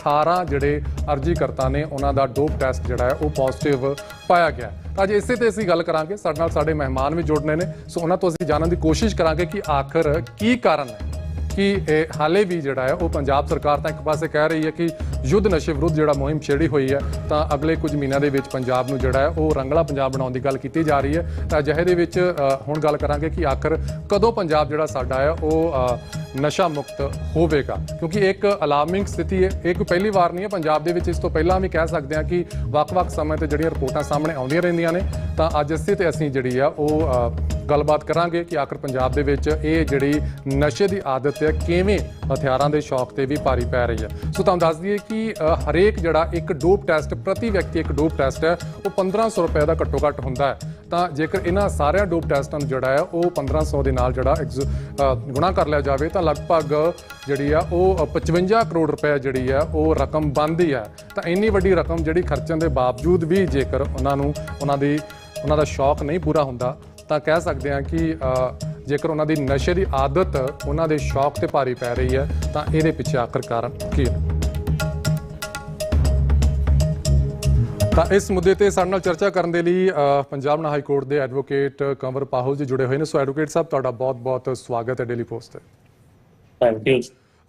18 ਜਿਹੜੇ ਅਰਜ਼ੀਕਰਤਾ ਨੇ ਉਹਨਾਂ ਦਾ ਡੋਪ ਟੈਸਟ ਜਿਹੜਾ ਹੈ ਉਹ ਪੋਜ਼ਿਟਿਵ ਪਾਇਆ ਗਿਆ ਅੱਜ ਇਸੇ ਤੇ ਅਸੀਂ ਗੱਲ ਕਰਾਂਗੇ। ਸਾਡੇ ਨਾਲ ਸਾਡੇ ਮਹਿਮਾਨ ਵੀ ਜੁੜਨੇ ਨੇ। ਸੋ ਉਹਨਾਂ ਤੋਂ ਅਸੀਂ ਜਾਣਨ ਦੀ ਕੋਸ਼ਿਸ਼ ਕਰਾਂਗੇ ਕਿ ਆਖਰ ਕੀ ਕਾਰਨ ਹੈ ਕਿ ਹਾਲੇ ਵੀ ਜਿਹੜਾ ਹੈ ਉਹ ਪੰਜਾਬ ਸਰਕਾਰ ਤਾਂ ਇੱਕ ਪਾਸੇ ਕਹਿ ਰਹੀ ਹੈ ਕਿ ਯੁੱਧ ਨਸ਼ੇ ਵਿਰੁੱਧ ਜਿਹੜਾ ਮੁਹਿੰਮ ਛੇੜੀ ਹੋਈ ਹੈ, ਤਾਂ ਅਗਲੇ ਕੁਝ ਮਹੀਨਿਆਂ ਦੇ ਵਿੱਚ ਪੰਜਾਬ ਨੂੰ ਜਿਹੜਾ ਹੈ ਉਹ ਰੰਗਲਾ ਪੰਜਾਬ ਬਣਾਉਣ ਦੀ ਗੱਲ ਕੀਤੀ ਜਾ ਰਹੀ ਹੈ। ਤਾਂ ਅਜਿਹੇ ਦੇ ਵਿੱਚ ਹੁਣ ਗੱਲ ਕਰਾਂਗੇ ਕਿ ਆਖਰ ਕਦੋਂ ਪੰਜਾਬ ਜਿਹੜਾ ਸਾਡਾ ਹੈ ਉਹ ਨਸ਼ਾ ਮੁਕਤ ਹੋਵੇਗਾ। ਕਿਉਂਕਿ ਇੱਕ ਅਲਾਰਮਿੰਗ ਸਥਿਤੀ ਹੈ, ਇਹ ਕੋਈ ਪਹਿਲੀ ਵਾਰ ਨਹੀਂ ਹੈ। ਪੰਜਾਬ ਦੇ ਵਿੱਚ ਇਸ ਤੋਂ ਪਹਿਲਾਂ ਵੀ ਕਹਿ ਸਕਦੇ ਹਾਂ ਕਿ ਵੱਖ-ਵੱਖ ਸਮੇਂ ਤੇ ਜਿਹੜੀਆਂ ਰਿਪੋਰਟਾਂ ਸਾਹਮਣੇ ਆਉਂਦੀਆਂ ਰਹਿੰਦੀਆਂ ਨੇ, ਤਾਂ ਅੱਜ ਇਸੇ ਤੇ ਅਸੀਂ ਜਿਹੜੀ ਆ ਉਹ ਗੱਲਬਾਤ ਕਰਾਂਗੇ ਕਿ ਆਖਰ ਪੰਜਾਬ ਦੇ ਵਿੱਚ ਇਹ ਜਿਹੜੀ ਨਸ਼ੇ ਦੀ ਆਦਤ ਹੈ, ਕਿਵੇਂ ਹਥਿਆਰਾਂ ਦੇ ਸ਼ੌਕ ਤੇ ਵੀ ਭਾਰੀ ਪੈ ਰਹੀ ਹੈ। ਸੋ ਤੁਹਾਨੂੰ ਦੱਸ ਦਈਏ ਕਿ ਹਰੇਕ ਜਿਹੜਾ ਇੱਕ ਡੋਪ ਟੈਸਟ, ਪ੍ਰਤੀ ਵਿਅਕਤੀ ਇੱਕ ਡੋਪ ਟੈਸਟ ਹੈ, ਉਹ 1500 ਰੁਪਏ ਦਾ ਘੱਟੋ ਘੱਟ ਹੁੰਦਾ ਹੈ। ਤਾਂ ਜੇਕਰ ਇਹਨਾਂ ਸਾਰਿਆਂ ਡੋਪ ਟੈਸਟਾਂ ਨੂੰ ਜਿਹੜਾ ਹੈ ਉਹ 1500 ਦੇ ਨਾਲ ਜਿਹੜਾ ਐਕਸ- ਗੁਣਾ ਕਰ ਲਿਆ ਜਾਵੇ, ਤਾਂ ਲਗਭਗ ਜਿਹੜੀ ਆ ਉਹ 55 ਕਰੋੜ ਰੁਪਏ ਜਿਹੜੀ ਆ ਉਹ ਰਕਮ ਬਣਦੀ ਹੈ ਤਾਂ ਇੰਨੀ ਵੱਡੀ ਰਕਮ ਜਿਹੜੀ ਖਰਚਣ ਦੇ ਬਾਵਜੂਦ ਵੀ ਜੇਕਰ ਉਹਨਾਂ ਨੂੰ ਉਹਨਾਂ ਦੀ, ਉਹਨਾਂ ਦਾ ਸ਼ੌਕ ਨਹੀਂ ਪੂਰਾ ਹੁੰਦਾ, ਤਾਂ ਕਹਿ ਸਕਦੇ ਹਾਂ ਕਿ ਜੇਕਰ ਉਹਨਾਂ ਦੀ ਨਸ਼ੇ ਦੀ ਆਦਤ ਉਹਨਾਂ ਦੇ ਸ਼ੌਕ ਤੇ ਭਾਰੀ ਪੈ ਰਹੀ ਹੈ, ਤਾਂ ਇਹਦੇ ਪਿੱਛੇ ਆਖਰ ਕਾਰਨ ਕੀ ਹੈ? ਤਾਂ ਇਸ ਮੁੱਦੇ ਤੇ ਸਾਡੇ ਨਾਲ ਚਰਚਾ ਕਰਨ ਦੇ ਲਈ ਅ, ਪੰਜਾਬ ਹਾਈ ਕੋਰਟ ਦੇ ਐਡਵੋਕੇਟ ਕੰਵਰ ਪਾਹੁਲ ਜੀ ਜੁੜੇ ਹੋਏ ਨੇ। ਸੋ ਐਡਵੋਕੇਟ ਸਾਹਿਬ ਤੁਹਾਡਾ ਬਹੁਤ-ਬਹੁਤ ਸਵਾਗਤ ਹੈ ਡੇਲੀ ਪੋਸਟ ਤੇ। ਥੈਂਕ ਯੂ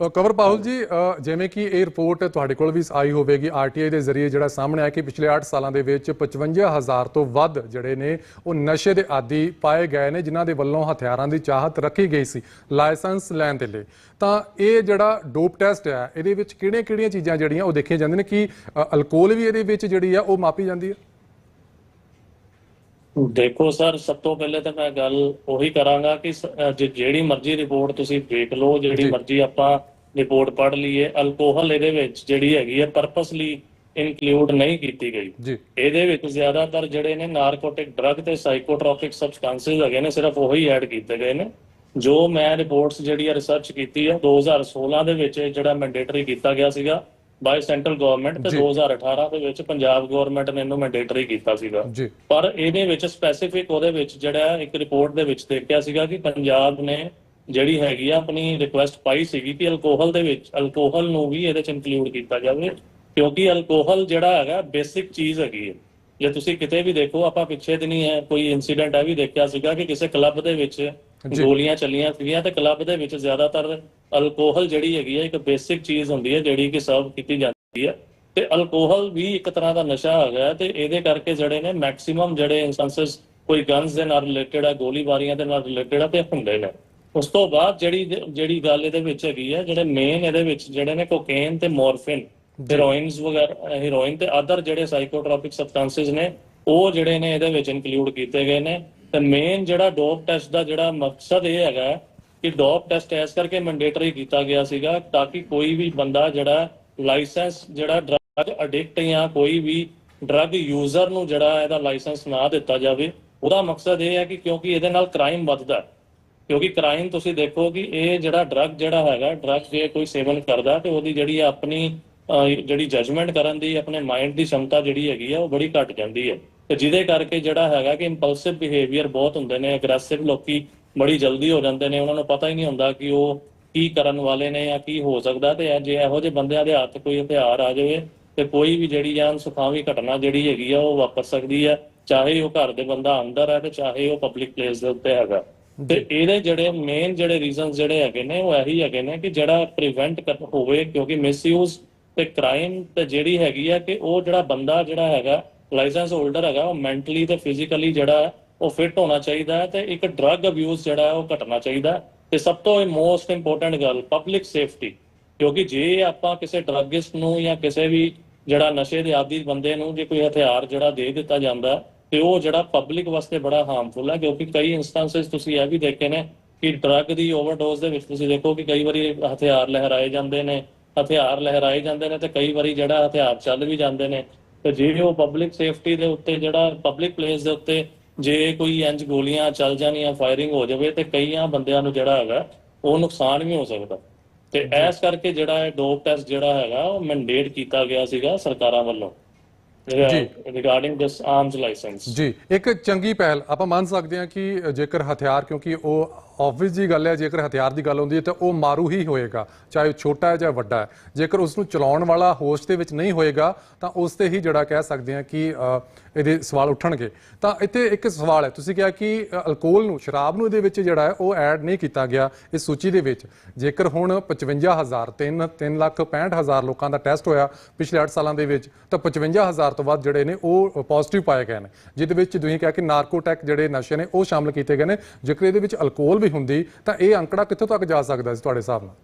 ਕੰਵਰ ਪਾਹੁਲ ਜੀ ਜਿਵੇਂ ਕਿ ਇਹ ਰਿਪੋਰਟ ਤੁਹਾਡੇ ਕੋਲ ਵੀ ਆਈ ਹੋਵੇਗੀ ਆਰਟੀਆਈ ਦੇ ਜ਼ਰੀਏ ਜਿਹੜਾ ਸਾਹਮਣੇ ਆਇਆ ਕਿ ਪਿਛਲੇ 8 ਸਾਲਾਂ ਦੇ ਵਿੱਚ 55000 ਤੋਂ ਵੱਧ ਜਿਹੜੇ ਨੇ ਉਹ ਨਸ਼ੇ ਦੇ ਆਦੀ ਪਾਏ ਗਏ ਨੇ ਜਿਨ੍ਹਾਂ ਦੇ ਵੱਲੋਂ ਹਥਿਆਰਾਂ ਦੀ ਚਾਹਤ ਰੱਖੀ ਗਈ ਸੀ ਲਾਇਸੈਂਸ ਲੈਣ ਦੇ ਲਈ। ਤਾਂ ਇਹ ਜਿਹੜਾ ਡੋਪ ਟੈਸਟ ਹੈ ਇਹਦੇ ਵਿੱਚ ਕਿਹੜੀਆਂ-ਕਿਹੜੀਆਂ ਚੀਜ਼ਾਂ ਜਿਹੜੀਆਂ ਉਹ ਦੇਖੀਆਂ ਜਾਂਦੀਆਂ ਨੇ ਕਿ ਅਲਕੋਹਲ ਵੀ ਇਹਦੇ ਵਿੱਚ ਜਿਹੜੀ ਆ ਉਹ ਮਾਪੀ ਜਾਂਦੀ ਹੈ? ਦੇਖੋ ਸਰ ਸਭ ਤੋਂ ਪਹਿਲੇ ਤਾਂ ਮੈਂ ਗੱਲ ਉਹੀ ਕਰਾਂਗਾ ਕਿ ਜਿਹੜੀ ਮਰਜ਼ੀ ਰਿਪੋਰਟ ਤੁਸੀਂ ਦੇਖ ਲਓ ਜਿਹੜੀ ਮਰਜ਼ੀ ਆਪਾਂ ਰਿਪੋਰਟ ਪੜ੍ਹ ਲਈਏ ਅਲਕੋਹਲ ਇਹਦੇ ਵਿੱਚ ਜਿਹੜੀ ਹੈਗੀ ਹੈ ਪਰਪਸਲੀ ਇਨਕਲੂਡ ਨਹੀਂ ਕੀਤੀ ਗਈ। ਇਹਦੇ ਵਿੱਚ ਜ਼ਿਆਦਾਤਰ ਜਿਹੜੇ ਨੇ ਨਾਰਕੋਟਿਕ ਡਰੱਗ ਤੇ ਸਾਈਕੋਟ੍ਰੋਪਿਕ ਸਬਸਟੈਂਸਸ ਹੈਗੇ ਨੇ ਸਿਰਫ ਉਹੀ ਐਡ ਕੀਤੇ ਗਏ ਨੇ। ਜੋ ਮੈਂ ਰਿਪੋਰਟਸ ਜਿਹੜੀ ਆ ਰਿਸਰਚ ਕੀਤੀ ਹੈ 2016 ਦੇ ਵਿੱਚ ਜਿਹੜਾ ਮੈਂਡੇਟਰੀ ਕੀਤਾ ਗਿਆ ਸੀਗਾ ਬਾਈ ਸੈਂਟਰਲ ਗਵਰਨਮੈਂਟ ਤੇ ਜੀ। 2018 ਦੇ ਵਿੱਚ ਪੰਜਾਬ ਗਵਰਨਮੈਂਟ ਨੇ ਇਹਨੂੰ ਮੈਂਡੇਟਰੀ ਕੀਤਾ ਸੀਗਾ। ਪਰ ਇਹਦੇ ਵਿੱਚ ਸਪੈਸੀਫਿਕ ਉਹਦੇ ਵਿੱਚ ਜਿਹੜਾ ਇੱਕ ਰਿਪੋਰਟ ਦੇ ਵਿੱਚ ਦੇਖਿਆ ਸੀਗਾ ਕਿ ਪੰਜਾਬ ਨੇ ਜਿਹੜੀ ਹੈਗੀ ਆ ਆਪਣੀ ਰਿਕੁਐਸਟ ਪਾਈ ਸੀਗੀ ਕਿ ਅਲਕੋਹਲ ਦੇ ਵਿੱਚ ਅਲਕੋਹਲ ਨੂੰ ਵੀ ਇਹਦੇ ਚ ਇਨਕਲੂਡ ਕੀਤਾ ਜਾਵੇ ਕਿਉਂਕਿ ਅਲਕੋਹਲ ਜਿਹੜਾ ਹੈਗਾ ਬੇਸਿਕ ਚੀਜ਼ ਹੈਗੀ ਹੈ ਜੇ ਤੁਸੀਂ ਕਿਤੇ ਵੀ ਦੇਖੋ ਆਪਾਂ ਪਿੱਛੇ ਨਹੀਂ ਹੈ ਕੋਈ ਇਨਸੀਡੈਂਟ ਆ ਵੀ ਦੇਖਿਆ ਸੀਗਾ ਕਿ ਕਿਸੇ ਕਲੱਬ ਦੇ ਵਿੱਚ। ਗੋਲੀਆਂ ਚੱਲੀਆਂ ਸੀਗੀਆਂ ਤੇ ਕਲੱਬ ਦੇ ਵਿੱਚ ਜ਼ਿਆਦਾਤਰ ਅਲਕੋਹਲ ਜਿਹੜੀ ਹੈਗੀ ਹੈ ਇੱਕ ਬੇਸਿਕ ਚੀਜ਼ ਹੁੰਦੀ ਹੈ ਜਿਹੜੀ ਕਿ ਸਰਵ ਕੀਤੀ ਜਾਂਦੀ ਹੈ ਤੇ ਅਲਕੋਹਲ ਵੀ ਇੱਕ ਤਰ੍ਹਾਂ ਦਾ ਨਸ਼ਾ ਹੈਗਾ ਤੇ ਇਹਦੇ ਕਰਕੇ ਜਿਹੜੇ ਨੇ ਮੈਕਸਿਮਮ ਜਿਹੜੇ ਇਨਸਟੈਂਸਸ ਕੋਈ ਗਨਸ ਦੇ ਨਾਲ ਰਿਲੇਟਡ ਹੈ ਗੋਲੀਬਾਰੀਆਂ ਦੇ ਨਾਲ ਰਿਲੇਟਡ ਹੈ ਤੇ ਹੁੰਦੇ ਨੇ। ਉਸ ਤੋਂ ਬਾਅਦ ਜਿਹੜੀ ਜਿਹੜੀ ਗੱਲ ਇਹਦੇ ਵਿੱਚ ਹੈਗੀ ਹੈ ਜਿਹੜੇ ਮੇਨ ਇਹਦੇ ਵਿੱਚ ਜਿਹੜੇ ਨੇ ਕੋਕੇਨ ਤੇ ਮੋਰਫਿਨ ਹੈਰੋਇਨਸ ਵਗੈਰਾ ਹੈਰੋਇਨ ਤੇ ਅਦਰ ਜਿਹੜੇ ਸਾਈਕੋਟ੍ਰੋਪਿਕ ਸਬਸਟੈਂਸਸ ਨੇ ਉਹ ਜਿਹੜੇ ਨੇ ਇਹਦੇ ਵਿੱਚ ਇਨਕਲੂਡ ਕੀਤੇ ਗਏ ਨੇ। ਤੇ ਮੇਨ ਜਿਹੜਾ ਡੋਪ ਟੈਸਟ ਦਾ ਜਿਹੜਾ ਮਕਸਦ ਇਹ ਹੈਗਾ ਕਿ ਡੋਪ ਟੈਸਟ ਇਸ ਕਰਕੇ ਮੈਂਡੇਟਰੀ ਕੀਤਾ ਗਿਆ ਸੀਗਾ ਤਾਂ ਕਿ ਕੋਈ ਵੀ ਬੰਦਾ ਜਿਹੜਾ ਲਾਇਸੈਂਸ ਜਿਹੜਾ ਡਰਗ ਅਡਿਕਟ ਜਾਂ ਕੋਈ ਵੀ ਡਰਗ ਯੂਜ਼ਰ ਨੂੰ ਜਿਹੜਾ ਇਹਦਾ ਲਾਇਸੈਂਸ ਨਾ ਦਿੱਤਾ ਜਾਵੇ। ਉਹਦਾ ਮਕਸਦ ਇਹ ਹੈ ਕਿ ਕਿਉਂਕਿ ਇਹਦੇ ਨਾਲ ਕ੍ਰਾਈਮ ਵੱਧਦਾ ਹੈ। ਕਿਉਂਕਿ ਕ੍ਰਾਈਮ ਤੁਸੀਂ ਦੇਖੋ ਕਿ ਇਹ ਜਿਹੜਾ ਡਰੱਗ ਜਿਹੜਾ ਹੈਗਾ ਡਰੱਗ ਜੇ ਕੋਈ ਸੇਵਨ ਕਰਦਾ ਤੇ ਉਹਦੀ ਜਿਹੜੀ ਆਪਣੀ ਜਿਹੜੀ ਜਜਮੈਂਟ ਕਰਨ ਦੀ, ਆਪਣੇ ਮਾਈਂਡ ਦੀ ਸ਼ਮਤਾ ਜਿਹੜੀ ਹੈਗੀ ਆ, ਉਹ ਬੜੀ ਘਟ ਜਾਂਦੀ ਹੈ। ਤੇ ਜਿਹਦੇ ਕਰਕੇ ਜਿਹੜਾ ਹੈਗਾ ਕਿ ਇੰਪਲਸਿਵ ਬਿਹੇਵੀਅਰ ਬਹੁਤ ਹੁੰਦੇ ਨੇ ਅਗਰੈਸਿਵ ਲੋਕੀ ਬੜੀ ਜਲਦੀ ਹੋ ਜਾਂਦੇ ਨੇ, ਉਹਨਾਂ ਨੂੰ ਪਤਾ ਹੀ ਨਹੀਂ ਹੁੰਦਾ ਕਿ ਉਹ ਕੀ ਕਰਨ ਵਾਲੇ ਨੇ ਜਾਂ ਕੀ ਹੋ ਸਕਦਾ ਤੇ ਜੇ ਇਹੋ ਜਿਹੇ ਬੰਦਿਆਂ ਦੇ ਹੱਥ ਕੋਈ ਹਥਿਆਰ ਆ ਜਾਵੇ ਤੇ ਕੋਈ ਵੀ ਜਿਹੜੀ ਜਾਨ ਸੁਖਾਵੀ ਘਟਨਾ ਜਿਹੜੀ ਹੈਗੀ ਆ, ਉਹ ਵਾਪਰ ਸਕਦੀ ਹੈ ਚਾਹੇ ਉਹ ਘਰ ਦੇ ਬੰਦਾ ਅੰਦਰ ਹੈ ਤੇ ਚਾਹੇ ਉਹ ਪਬਲਿਕ ਪਲੇਸ ਦੇ ਉੱਤੇ ਹੈਗਾ। ਤੇ ਇਹਦੇ ਜਿਹੜੇ ਮੇਨ ਜਿਹੜੇ ਰੀਜ਼ਨਸ ਜਿਹੜੇ ਹੈਗੇ ਨੇ, ਉਹ ਇਹੀ ਹੈਗੇ ਨੇ ਕਿ ਜਿਹੜਾ ਪ੍ਰੀਵੈਂਟ ਹੋਵੇ, ਕਿਉਂਕਿ ਮਿਸਯੂਜ਼ ਤੇ ਕ੍ਰਾਈਮ ਤੇ ਜਿਹੜੀ ਹੈਗੀ ਆ ਕਿ ਉਹ ਜਿਹੜਾ ਬੰਦਾ ਜਿਹੜਾ ਹੈਗਾ ਲਾਇਸੈਂਸ ਹੋਲਡਰ ਹੈਗਾ, ਉਹ ਮੈਂਟਲੀ ਤੇ ਫਿਜ਼ੀਕਲੀ ਜਿਹੜਾ ਉਹ ਫਿਟ ਹੋਣਾ ਚਾਹੀਦਾ ਹੈ ਤੇ ਇੱਕ ਡਰੱਗ ਅਬਿਊਜ਼ ਜਿਹੜਾ ਉਹ ਘਟਣਾ ਚਾਹੀਦਾ ਤੇ ਸਭ ਤੋਂ ਮੋਸਟ ਇੰਪੋਰਟੈਂਟ ਗੱਲ ਪਬਲਿਕ ਸੇਫਟੀ ਕਿਉਂਕਿ ਜੇ ਆਪਾਂ ਕਿਸੇ ਡਰੱਗਿਸਟ ਨੂੰ ਜਾਂ ਕਿਸੇ ਵੀ ਜਿਹੜਾ ਨਸ਼ੇ ਦੇ ਆਦੀ ਬੰਦੇ ਨੂੰ ਜੇ ਕੋਈ ਹਥਿਆਰ ਜਿਹੜਾ ਦੇ ਦਿੱਤਾ ਜਾਂਦਾ ਤੇ ਉਹ ਜਿਹੜਾ ਪਬਲਿਕ ਵਾਸਤੇ ਬੜਾ ਹਾਰਮਫੁਲ ਹੈ ਕਿਉਂਕਿ ਕਈ ਇਨਸਟੈਂਸਸ ਤੁਸੀਂ ਇਹ ਵੀ ਦੇਖੇ ਨੇ ਕਿ ਡਰੱਗ ਦੀ ਓਵਰਡੋਜ਼ ਦੇ ਵਿੱਚ ਤੁਸੀਂ ਦੇਖੋ ਕਿ ਕਈ ਵਾਰੀ ਹਥਿਆਰ ਲਹਿਰਾਏ ਜਾਂਦੇ ਨੇ ਹਥਿਆਰ ਲਹਿਰਾਏ ਜਾਂਦੇ ਨੇ ਤੇ ਕਈ ਵਾਰੀ ਜਿਹੜਾ ਹਥਿਆਰ ਚੱਲ ਵੀ ਜਾਂਦੇ ਨੇ। ਤੇ ਜੇ ਉਹ ਪਬਲਿਕ ਸੇਫਟੀ ਦੇ ਉੱਤੇ ਜਿਹੜਾ ਪਬਲਿਕ ਪਲੇਸ ਦੇ ਉੱਤੇ ਜੇ ਕੋਈ ਇੰਜ ਗੋਲੀਆਂ ਚੱਲ ਜਾਣ ਜਾਂ ਫਾਇਰਿੰਗ ਹੋ ਜਾਵੇ ਤੇ ਕਈਆਂ ਬੰਦਿਆਂ ਨੂੰ ਜਿਹੜਾ ਹੈਗਾ ਉਹ ਨੁਕਸਾਨ ਵੀ ਹੋ ਸਕਦਾ। ਤੇ ਇਸ ਕਰਕੇ ਜਿਹੜਾ ਇਹ ਡੋਪ ਟੈਸਟ ਜਿਹੜਾ ਹੈਗਾ ਉਹ ਮੈਂਡੇਟ ਕੀਤਾ ਗਿਆ ਸੀਗਾ ਸਰਕਾਰਾਂ ਵੱਲੋਂ। ਰਿਗਾਰਡਿੰਗ ਦਿਸ ਆਰਮਸ ਲਾਇਸੈਂਸ ਜੀ ਇੱਕ ਚੰਗੀ ਪਹਿਲ ਆਪਾਂ ਮੰਨ ਸਕਦੇ ਹਾਂ ਕਿ ਜੇਕਰ ਹਥਿਆਰ ਕਿਉਂਕਿ ਉਹ ਆਬਵੀਅਸ ਜੀ ਗੱਲ ਹੈ ਜੇਕਰ ਹਥਿਆਰ ਦੀ ਗੱਲ ਹੁੰਦੀ ਹੈ ਤਾਂ ਉਹ ਮਾਰੂ ਹੀ ਹੋਏਗਾ ਚਾਹੇ ਉਹ ਛੋਟਾ ਹੈ ਜਾਂ ਵੱਡਾ ਹੈ। ਜੇਕਰ ਉਸ ਨੂੰ ਚਲਾਉਣ ਵਾਲਾ ਹੋਸ਼ ਦੇ ਵਿੱਚ ਨਹੀਂ ਹੋਏਗਾ ਤਾਂ ਉਸ ਤੇ ਹੀ ਜਿਹੜਾ ਕਹਿ ਸਕਦੇ ਹਾਂ ਕਿ ਇਹਦੇ ਸਵਾਲ ਉੱਠਣਗੇ। ਤਾਂ ਇੱਥੇ ਇੱਕ ਸਵਾਲ ਹੈ। ਤੁਸੀਂ ਕਿਹਾ ਕਿ ਅਲਕੋਹਲ ਨੂੰ ਸ਼ਰਾਬ ਨੂੰ ਇਹਦੇ ਵਿੱਚ ਜਿਹੜਾ ਹੈ ਉਹ ਐਡ ਨਹੀਂ ਕੀਤਾ ਗਿਆ ਇਸ ਸੂਚੀ ਦੇ ਵਿੱਚ। ਜੇਕਰ ਹੁਣ 55000 3 3 ਲੱਖ 65000 ਲੋਕਾਂ ਦਾ ਟੈਸਟ ਹੋਇਆ ਪਿਛਲੇ 8 ਸਾਲਾਂ ਦੇ ਵਿੱਚ ਤਾਂ 55000 ਤੋਂ ਵੱਧ ਜਿਹੜੇ ਨੇ ਉਹ ਪੋਜ਼ਿਟਿਵ ਪਾਏ ਗਏ ਨੇ। ਜਿਹਦੇ ਵਿੱਚ ਤੁਸੀਂ ਕਿਹਾ ਕਿ ਨਾਰਕੋਟੈਕ ਜਿਹੜੇ ਨਸ਼ੇ ਨੇ ਉਹ ਸ਼ਾਮਲ ਕੀਤੇ ਗਏ ਨੇ। ਜੇਕਰ ਇਹਦੇ ਵਿੱਚ ਅਲਕੋਹਲ ਵੀ ਹੁੰਦੀ ਤਾਂ ਇਹ ਅੰਕੜਾ ਕਿੱਥੋਂ ਤੱਕ ਜਾ ਸਕਦਾ ਸੀ ਤੁਹਾਡੇ ਹਿਸਾਬ ਨਾਲ?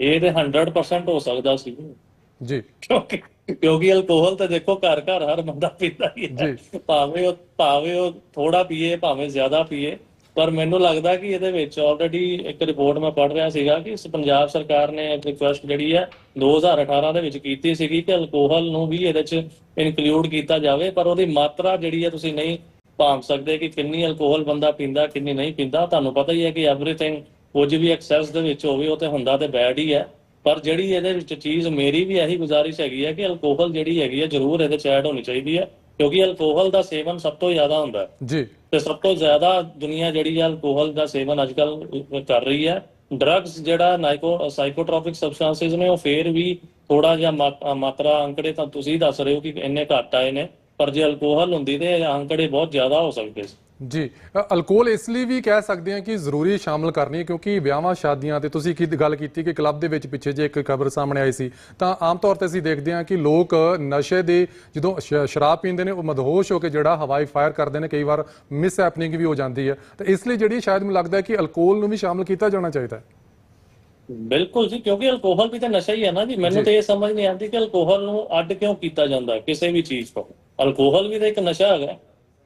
ਇਹ ਤੇ 100% ਹੋ ਸਕਦਾ ਸੀ। ਜੀ। ਕਿਉਂਕਿ ਕਿਉਂਕਿ ਅਲਕੋਹਲ ਤਾਂ ਦੇਖੋ ਘਰ ਘਰ ਹਰ ਬੰਦਾ ਪੀਂਦਾ ਹੀ ਹੈ। ਭਾਵੇਂ ਉਹ ਭਾਵੇਂ ਉਹ ਥੋੜਾ ਪੀਏ ਭਾਵੇਂ ਜ਼ਿਆਦਾ ਪੀਏ ਪਰ ਮੈਨੂੰ ਲੱਗਦਾ ਕਿ ਇਹਦੇ ਵਿੱਚ ਆਲਰੇਡੀ ਇੱਕ ਰਿਪੋਰਟ ਮੈਂ ਪੜ੍ਹ ਰਿਹਾ ਸੀਗਾ ਕਿ ਇਸ ਪੰਜਾਬ ਸਰਕਾਰ ਨੇ ਇੱਕ ਰਿਕੁਐਸਟ ਜਿਹੜੀ ਹੈ 2018 ਦੇ ਵਿੱਚ ਕੀਤੀ ਸੀਗੀ ਕਿ ਅਲਕੋਹਲ ਨੂੰ ਵੀ ਇਹਦੇ ਵਿੱਚ ਇਨਕਲੂਡ ਕੀਤਾ ਜਾਵੇ ਪਰ ਉਹਦੀ ਮਾਤਰਾ ਜਿਹੜੀ ਹੈ ਤੁਸੀਂ ਨਹੀਂ ਭਾਂਪ ਸਕਦੇ ਕਿ ਕਿੰਨੀ ਅਲਕੋਹਲ ਬੰਦਾ ਪੀਂਦਾ ਕਿੰਨੀ ਨਹੀਂ ਪੀਂਦਾ। ਤੁਹਾਨੂੰ ਪਤਾ ਹੀ ਹੈ ਕਿ ਐਵਰੀਥਿੰਗ ਕੁਝ ਵੀ ਐਕਸੈਸ ਦੇ ਵਿੱਚ ਹੋਵੇ ਉਹ ਤੇ ਹੁੰਦਾ ਤੇ ਬੈਡ ਹੀ ਹੈ। ਪਰ ਜਿਹੜੀ ਇਹਦੇ ਵਿੱਚ ਚੀਜ਼ ਮੇਰੀ ਵੀ ਇਹੀ ਗੁਜ਼ਾਰਿਸ਼ ਹੈਗੀ ਹੈ ਕਿ ਅਲਕੋਹਲ ਜਿਹੜੀ ਹੈਗੀ ਹੈ ਜ਼ਰੂਰ ਇਹਦੇ ਚ ਐਡ ਹੋਣੀ ਚਾਹੀਦੀ ਹੈ ਕਿਉਂਕਿ ਅਲਕੋਹਲ ਦਾ ਸੇਵਨ ਸਭ ਤੋਂ ਜ਼ਿਆਦਾ ਹੁੰਦਾ ਹੈ। ਜੀ। ਤੇ ਸਭ ਤੋਂ ਜ਼ਿਆਦਾ ਦੁਨੀਆ ਜਿਹੜੀ ਹੈ ਅਲਕੋਹਲ ਦਾ ਸੇਵਨ ਅੱਜਕੱਲ ਕਰ ਰਹੀ ਹੈ ਡਰੱਗਸ ਜਿਹੜਾ ਨਾਈਕੋ ਸਾਈਕੋਟ੍ਰੋਪਿਕ ਸਬਸਟੈਂਸਸ ਨੇ ਉਹ ਫੇਰ ਵੀ ਥੋੜਾ ਜਿਹਾ ਮਾਤਰਾ ਅੰਕੜੇ ਤਾਂ ਤੁਸੀਂ ਦੱਸ ਰਹੇ ਹੋ ਕਿ ਇੰਨੇ ਘੱਟ ਆਏ ਨੇ ਪਰ ਜੇ ਅਲਕੋਹਲ ਹੁੰਦੀ ਤੇ ਇਹ ਅੰਕੜੇ ਬਹੁਤ ਜ਼ਿਆਦਾ ਹੋ ਸਕਦੇ ਸੀ। ਜੀ ਅਲਕੋਹਲ ਇਸ ਲਈ ਵੀ ਕਹਿ ਸਕਦੇ ਹਾਂ ਕਿ ਜ਼ਰੂਰੀ ਸ਼ਾਮਲ ਕਰਨੀ ਹੈ ਕਿਉਂਕਿ ਵਿਆਹਾਂ ਸ਼ਾਦੀਆਂ ਤੇ ਤੁਸੀਂ ਕੀ ਗੱਲ ਕੀਤੀ ਕਿ ਕਲੱਬ ਦੇ ਵਿੱਚ ਪਿੱਛੇ ਜੇ ਇੱਕ ਖਬਰ ਸਾਹਮਣੇ ਆਈ ਸੀ ਤਾਂ ਆਮ ਤੌਰ ਤੇ ਅਸੀਂ ਦੇਖਦੇ ਹਾਂ ਕਿ ਲੋਕ ਨਸ਼ੇ ਦੇ ਜਦੋਂ ਸ਼ਰਾਬ ਪੀਂਦੇ ਨੇ ਉਹ ਮਦਹੋਸ਼ ਹੋ ਕੇ ਜਿਹੜਾ ਹਵਾਈ ਫਾਇਰ ਕਰਦੇ ਨੇ ਕਈ ਵਾਰ ਮਿਸ ਹੈਪਨਿੰਗ ਵੀ ਹੋ ਜਾਂਦੀ ਹੈ। ਤਾਂ ਇਸ ਲਈ ਜਿਹੜੀ ਸ਼ਾਇਦ ਮੈਨੂੰ ਲੱਗਦਾ ਹੈ ਕਿ ਅਲਕੋਹਲ ਨੂੰ ਵੀ ਸ਼ਾਮਲ ਕੀਤਾ ਜਾਣਾ ਚਾਹੀਦਾ ਹੈ। ਬਿਲਕੁਲ ਜੀ ਕਿਉਂਕਿ ਅਲਕੋਹਲ ਵੀ ਤਾਂ ਨਸ਼ਾ ਹੀ ਹੈ ਨਾ ਜੀ। ਮੈਨੂੰ ਤੇ ਇਹ ਸਮਝ ਨਹੀਂ ਆਉਂਦੀ ਕਿ ਅਲਕੋਹਲ ਨੂੰ ਅੱਡ ਕਿਉਂ ਕੀਤਾ ਜਾਂਦਾ ਕਿਸੇ ਵੀ ਚੀਜ਼ ਤੋਂ। ਅਲਕੋਹਲ ਵੀ ਤਾਂ ਇੱਕ ਨਸ਼ਾ ਹੈਗਾ।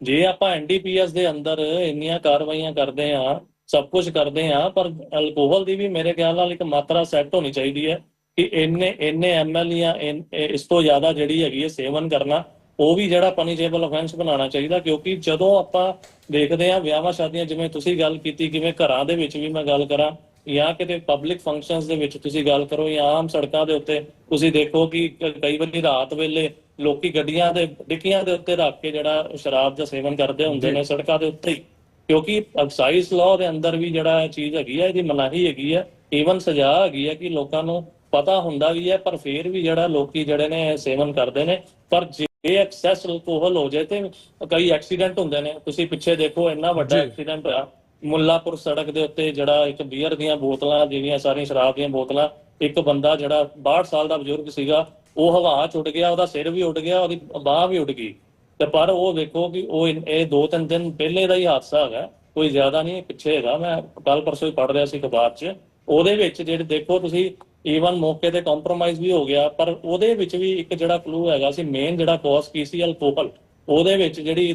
ਜੇ ਆਪਾਂ ਐਨਡੀਪੀਐਸ ਦੇ ਅੰਦਰ ਇੰਨੀਆਂ ਕਾਰਵਾਈਆਂ ਕਰਦੇ ਆ ਸਭ ਕੁਝ ਕਰਦੇ ਆ ਪਰ ਅਲਕੋਹਲ ਦੀ ਵੀ ਮੇਰੇ ਖਿਆਲ ਨਾਲ ਇੱਕ ਮਾਤਰਾ ਸੈੱਟ ਹੋਣੀ ਚਾਹੀਦੀ ਹੈ ਕਿ ਇੰਨੇ ਇੰਨੇ ਐਮਐਲ ਜਾਂ ਇਨ- ਇਹ- ਇਸ ਤੋਂ ਜ਼ਿਆਦਾ ਜਿਹੜੀ ਹੈਗੀ ਹੈ ਸੇਵਨ ਕਰਨਾ, ਉਹ ਵੀ ਜਿਹੜਾ ਪਨੀਸ਼ੇਬਲ ਆਫੈਂਸ ਬਣਾਉਣਾ ਚਾਹੀਦਾ, ਕਿਉਂਕਿ ਜਦੋਂ ਆਪਾਂ ਦੇਖਦੇ ਆ ਵਿਆਹਾਂ ਸ਼ਾਦੀਆਂ, ਜਿਵੇਂ ਤੁਸੀਂ ਗੱਲ ਕੀਤੀ, ਕਿਵੇਂ ਘਰਾਂ ਦੇ ਵਿੱਚ ਵੀ ਮੈਂ ਗੱਲ ਕਰਾਂ ਜਾਂ ਕਿਤੇ ਪਬਲਿਕ ਫੰਕਸ਼ਨਸ ਦੇ ਵਿੱਚ ਤੁਸੀਂ ਗੱਲ ਕਰੋ ਜਾਂ ਆਮ ਸੜਕਾਂ ਦੇ ਉੱਤੇ ਤੁਸੀਂ ਦੇਖੋ ਕਿ ਕਈ ਵਾਰੀ ਰਾਤ ਵੇਲੇ ਲੋਕੀ ਗੱਡੀਆਂ ਦੇ ਡਿੱਕੀਆਂ ਦੇ ਉੱਤੇ ਰੱਖ ਕੇ ਜਿਹੜਾ ਸ਼ਰਾਬ ਦਾ ਸੇਵਨ ਕਰਦੇ ਹੁੰਦੇ ਨੇ ਸੜਕਾਂ ਦੇ ਉੱਤੇ ਹੀ। ਕਿਉਂਕਿ ਐਕਸਾਈਜ਼ ਲਾਅ ਦੇ ਅੰਦਰ ਵੀ ਜਿਹੜਾ ਇਹ ਚੀਜ਼ ਹੈਗੀ ਹੈ ਇਹਦੀ ਮਨਾਹੀ ਹੈਗੀ ਹੈ ਈਵਨ ਸਜ਼ਾ ਹੈਗੀ ਹੈ ਕਿ ਲੋਕਾਂ ਨੂੰ ਪਤਾ ਹੁੰਦਾ ਵੀ ਹੈ ਪਰ ਫਿਰ ਵੀ ਜਿਹੜਾ ਲੋਕੀ ਜਿਹੜੇ ਨੇ ਸੇਵਨ ਕਰਦੇ ਨੇ। ਪਰ ਜੇ ਐਕਸੈਸ ਅਲਕੋਹਲ ਹੋ ਜਾਏ ਤੇ ਕਈ ਐਕਸੀਡੈਂਟ ਹੁੰਦੇ ਨੇ। ਤੁਸੀਂ ਪਿੱਛੇ ਦੇਖੋ ਇੰਨਾ ਵੱਡਾ। ਐਕਸੀਡੈਂਟ ਹੋਇਆ ਮੁੱਲਾਪੁਰ ਸੜਕ ਦੇ ਉੱਤੇ ਜਿਹੜਾ ਇੱਕ ਬੀਅਰ ਦੀਆਂ ਬੋਤਲਾਂ, ਜਿਹੜੀਆਂ ਸਾਰੀਆਂ ਸ਼ਰਾਬ ਦੀਆਂ ਬੋਤਲਾਂ, ਇੱਕ ਬੰਦਾ ਜਿਹੜਾ 62 ਸਾਲ ਦਾ ਬਜ਼ੁਰਗ ਸੀਗਾ, ਉਹ ਹਵਾ ਚ ਉੱਡ ਗਿਆ, ਉਹਦਾ ਸਿਰ ਵੀ ਉੱਡ ਗਿਆ, ਉਹਦੀ ਬਾਹ ਵੀ ਉੱਡ ਗਈ। ਤੇ ਪਰ ਉਹ ਵੇਖੋ ਕਿ ਉਹ ਇਹ ਦੋ ਤਿੰਨ ਦਿਨ ਪਹਿਲੇ ਦਾ ਹੀ ਹਾਦਸਾ ਹੈਗਾ, ਕੋਈ ਜ਼ਿਆਦਾ ਨਹੀਂ, ਪਿੱਛੇ ਹੈਗਾ, ਮੈਂ ਕੱਲ ਪਰਸੋਂ ਹੀ ਪੜ ਰਿਹਾ ਸੀ ਅਖਬਾਰ 'ਚ। ਉਹਦੇ ਵਿੱਚ ਜਿਹੜੇ ਦੇਖੋ ਤੁਸੀਂ ਈਵਨ ਮੌਕੇ ਤੇ ਕੰਪਰੋਮਾਈਜ਼ ਵੀ ਹੋ ਗਿਆ, ਪਰ ਉਹਦੇ ਵਿੱਚ ਵੀ ਇੱਕ ਜਿਹੜਾ ਕਲੂ ਹੈਗਾ ਸੀ ਮੇਨ ਜਿਹੜਾ ਕੌਸ ਕੀ ਸੀ ਅਲਕੋਹਲ ਉਹਦੇ ਵਿੱਚ ਜਿਹੜੀ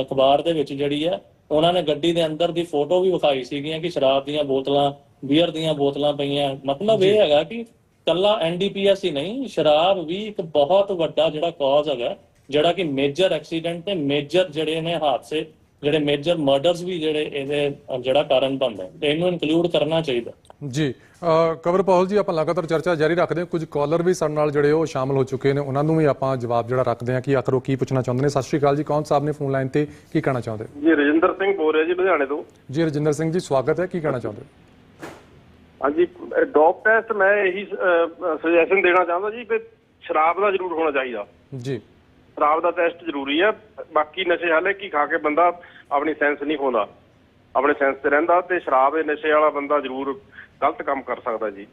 ਅਖਬਾਰ ਦੇ ਵਿੱਚ ਜਿਹੜੀ ਹੈ ਉਹਨਾਂ ਨੇ ਗੱਡੀ ਦੇ ਅੰਦਰ ਦੀ ਫੋਟੋ ਵੀ ਵਿਖਾਈ ਸੀਗੀਆਂ ਕਿ ਸ਼ਰਾਬ ਦੀਆਂ ਬੋਤਲਾਂ ਬੀਅਰ ਦੀਆਂ ਬੋਤਲਾਂ ਪਈਆਂ। ਮਤਲਬ ਇਹ ਹੈਗਾ ਕਿ ਕੱਲਾ ਐਨਡੀਪੀਐਸ ਹੀ ਨਹੀਂ ਸ਼ਰਾਬ ਵੀ ਇੱਕ ਬਹੁਤ ਵੱਡਾ ਜਿਹੜਾ ਕਾਜ਼ ਹੈਗਾ ਜਿਹੜਾ ਕਿ ਮੇਜਰ ਐਕਸੀਡੈਂਟ ਤੇ ਮੇਜਰ ਜਿਹੜੇ ਨੇ ਹਾਦਸੇ ਜਿਹੜੇ ਮੇਜਰ ਮਰਡਰਸ ਵੀ ਜਿਹੜੇ ਇਹਦੇ ਜਿਹੜਾ ਕਾਰਨ ਬਣਦਾ। ਤੇ ਇਹਨੂੰ ਇਨਕਲੂਡ ਕਰਨਾ ਚਾਹੀਦਾ। ਜੀ ਕਵਰ ਪਾਲ ਜੀ ਆਪਾਂ ਲਗਾਤਾਰ ਚਰਚਾ ਜਾਰੀ ਰੱਖਦੇ ਹਾਂ। ਕੁਝ ਕਾਲਰ ਵੀ ਸਾਡੇ ਨਾਲ ਜਿਹੜੇ ਉਹ ਸ਼ਾਮਲ ਹੋ ਚੁੱਕੇ ਨੇ। ਉਹਨਾਂ ਨੂੰ ਵੀ ਆਪਾਂ ਜਵਾਬ ਜਿਹੜਾ ਰੱਖਦੇ ਹਾਂ ਕਿ ਆਖਰ ਉਹ ਕੀ ਪੁੱਛਣਾ ਚਾਹੁੰਦੇ ਨੇ। ਸਤਿ ਸ਼੍ਰੀ ਅਕਾਲ ਜੀ ਕੌਣ ਸਾਹਿਬ ਨੇ ਫੋਨ ਲਾਈਨ ਤੇ? ਕੀ ਕਹਿਣਾ ਚਾਹੁੰਦੇ? ਜੀ ਰਜਿੰਦਰ ਸਿੰਘ ਬੋਲ ਰਿਹਾ ਜੀ ਲੁਧਿਆਣੇ ਤੋਂ। ਜੀ ਰਜਿੰਦਰ ਸਿੰਘ ਜੀ ਸਵਾਗਤ ਹੈ। ਕੀ ਕਹਿਣਾ ਚਾਹੁੰਦੇ? ਹਾਂਜੀ ਡੋਪ ਟੈਸਟ ਮੈਂ ਇਹੀ ਸੁਜੈਸ਼ਨ ਦੇਣਾ ਚਾਹੁੰਦਾ ਜੀ ਕਿ ਸ਼ਰਾਬ ਦਾ ਜ਼ਰੂਰ ਹੋਣਾ ਚਾਹੀਦਾ। ਜੀ। ਸ਼ਰਾਬ ਦਾ ਟੈਸਟ ਜ਼ਰੂਰੀ ਹੈ ਬਾਕੀ ਨਸ਼ੇ ਹਾਲੇ ਕੀ ਖਾ ਕੇ ਬੰਦਾ ਆਪਣੀ ਸੈਂਸ ਨਹੀਂ ਖੋਂਦਾ ਆਪਣੇ ਸੈਂਸ ਤੇ ਰਹਿੰਦਾ ਤੇ ਸ਼ਰਾਬ ਦੇ ਨਸ਼ੇ ਵਾਲਾ ਬੰਦਾ ਜ਼ਰੂਰ ਗਲਤ ਕੰਮ ਕਰ ਸਕਦਾ ਜੀ।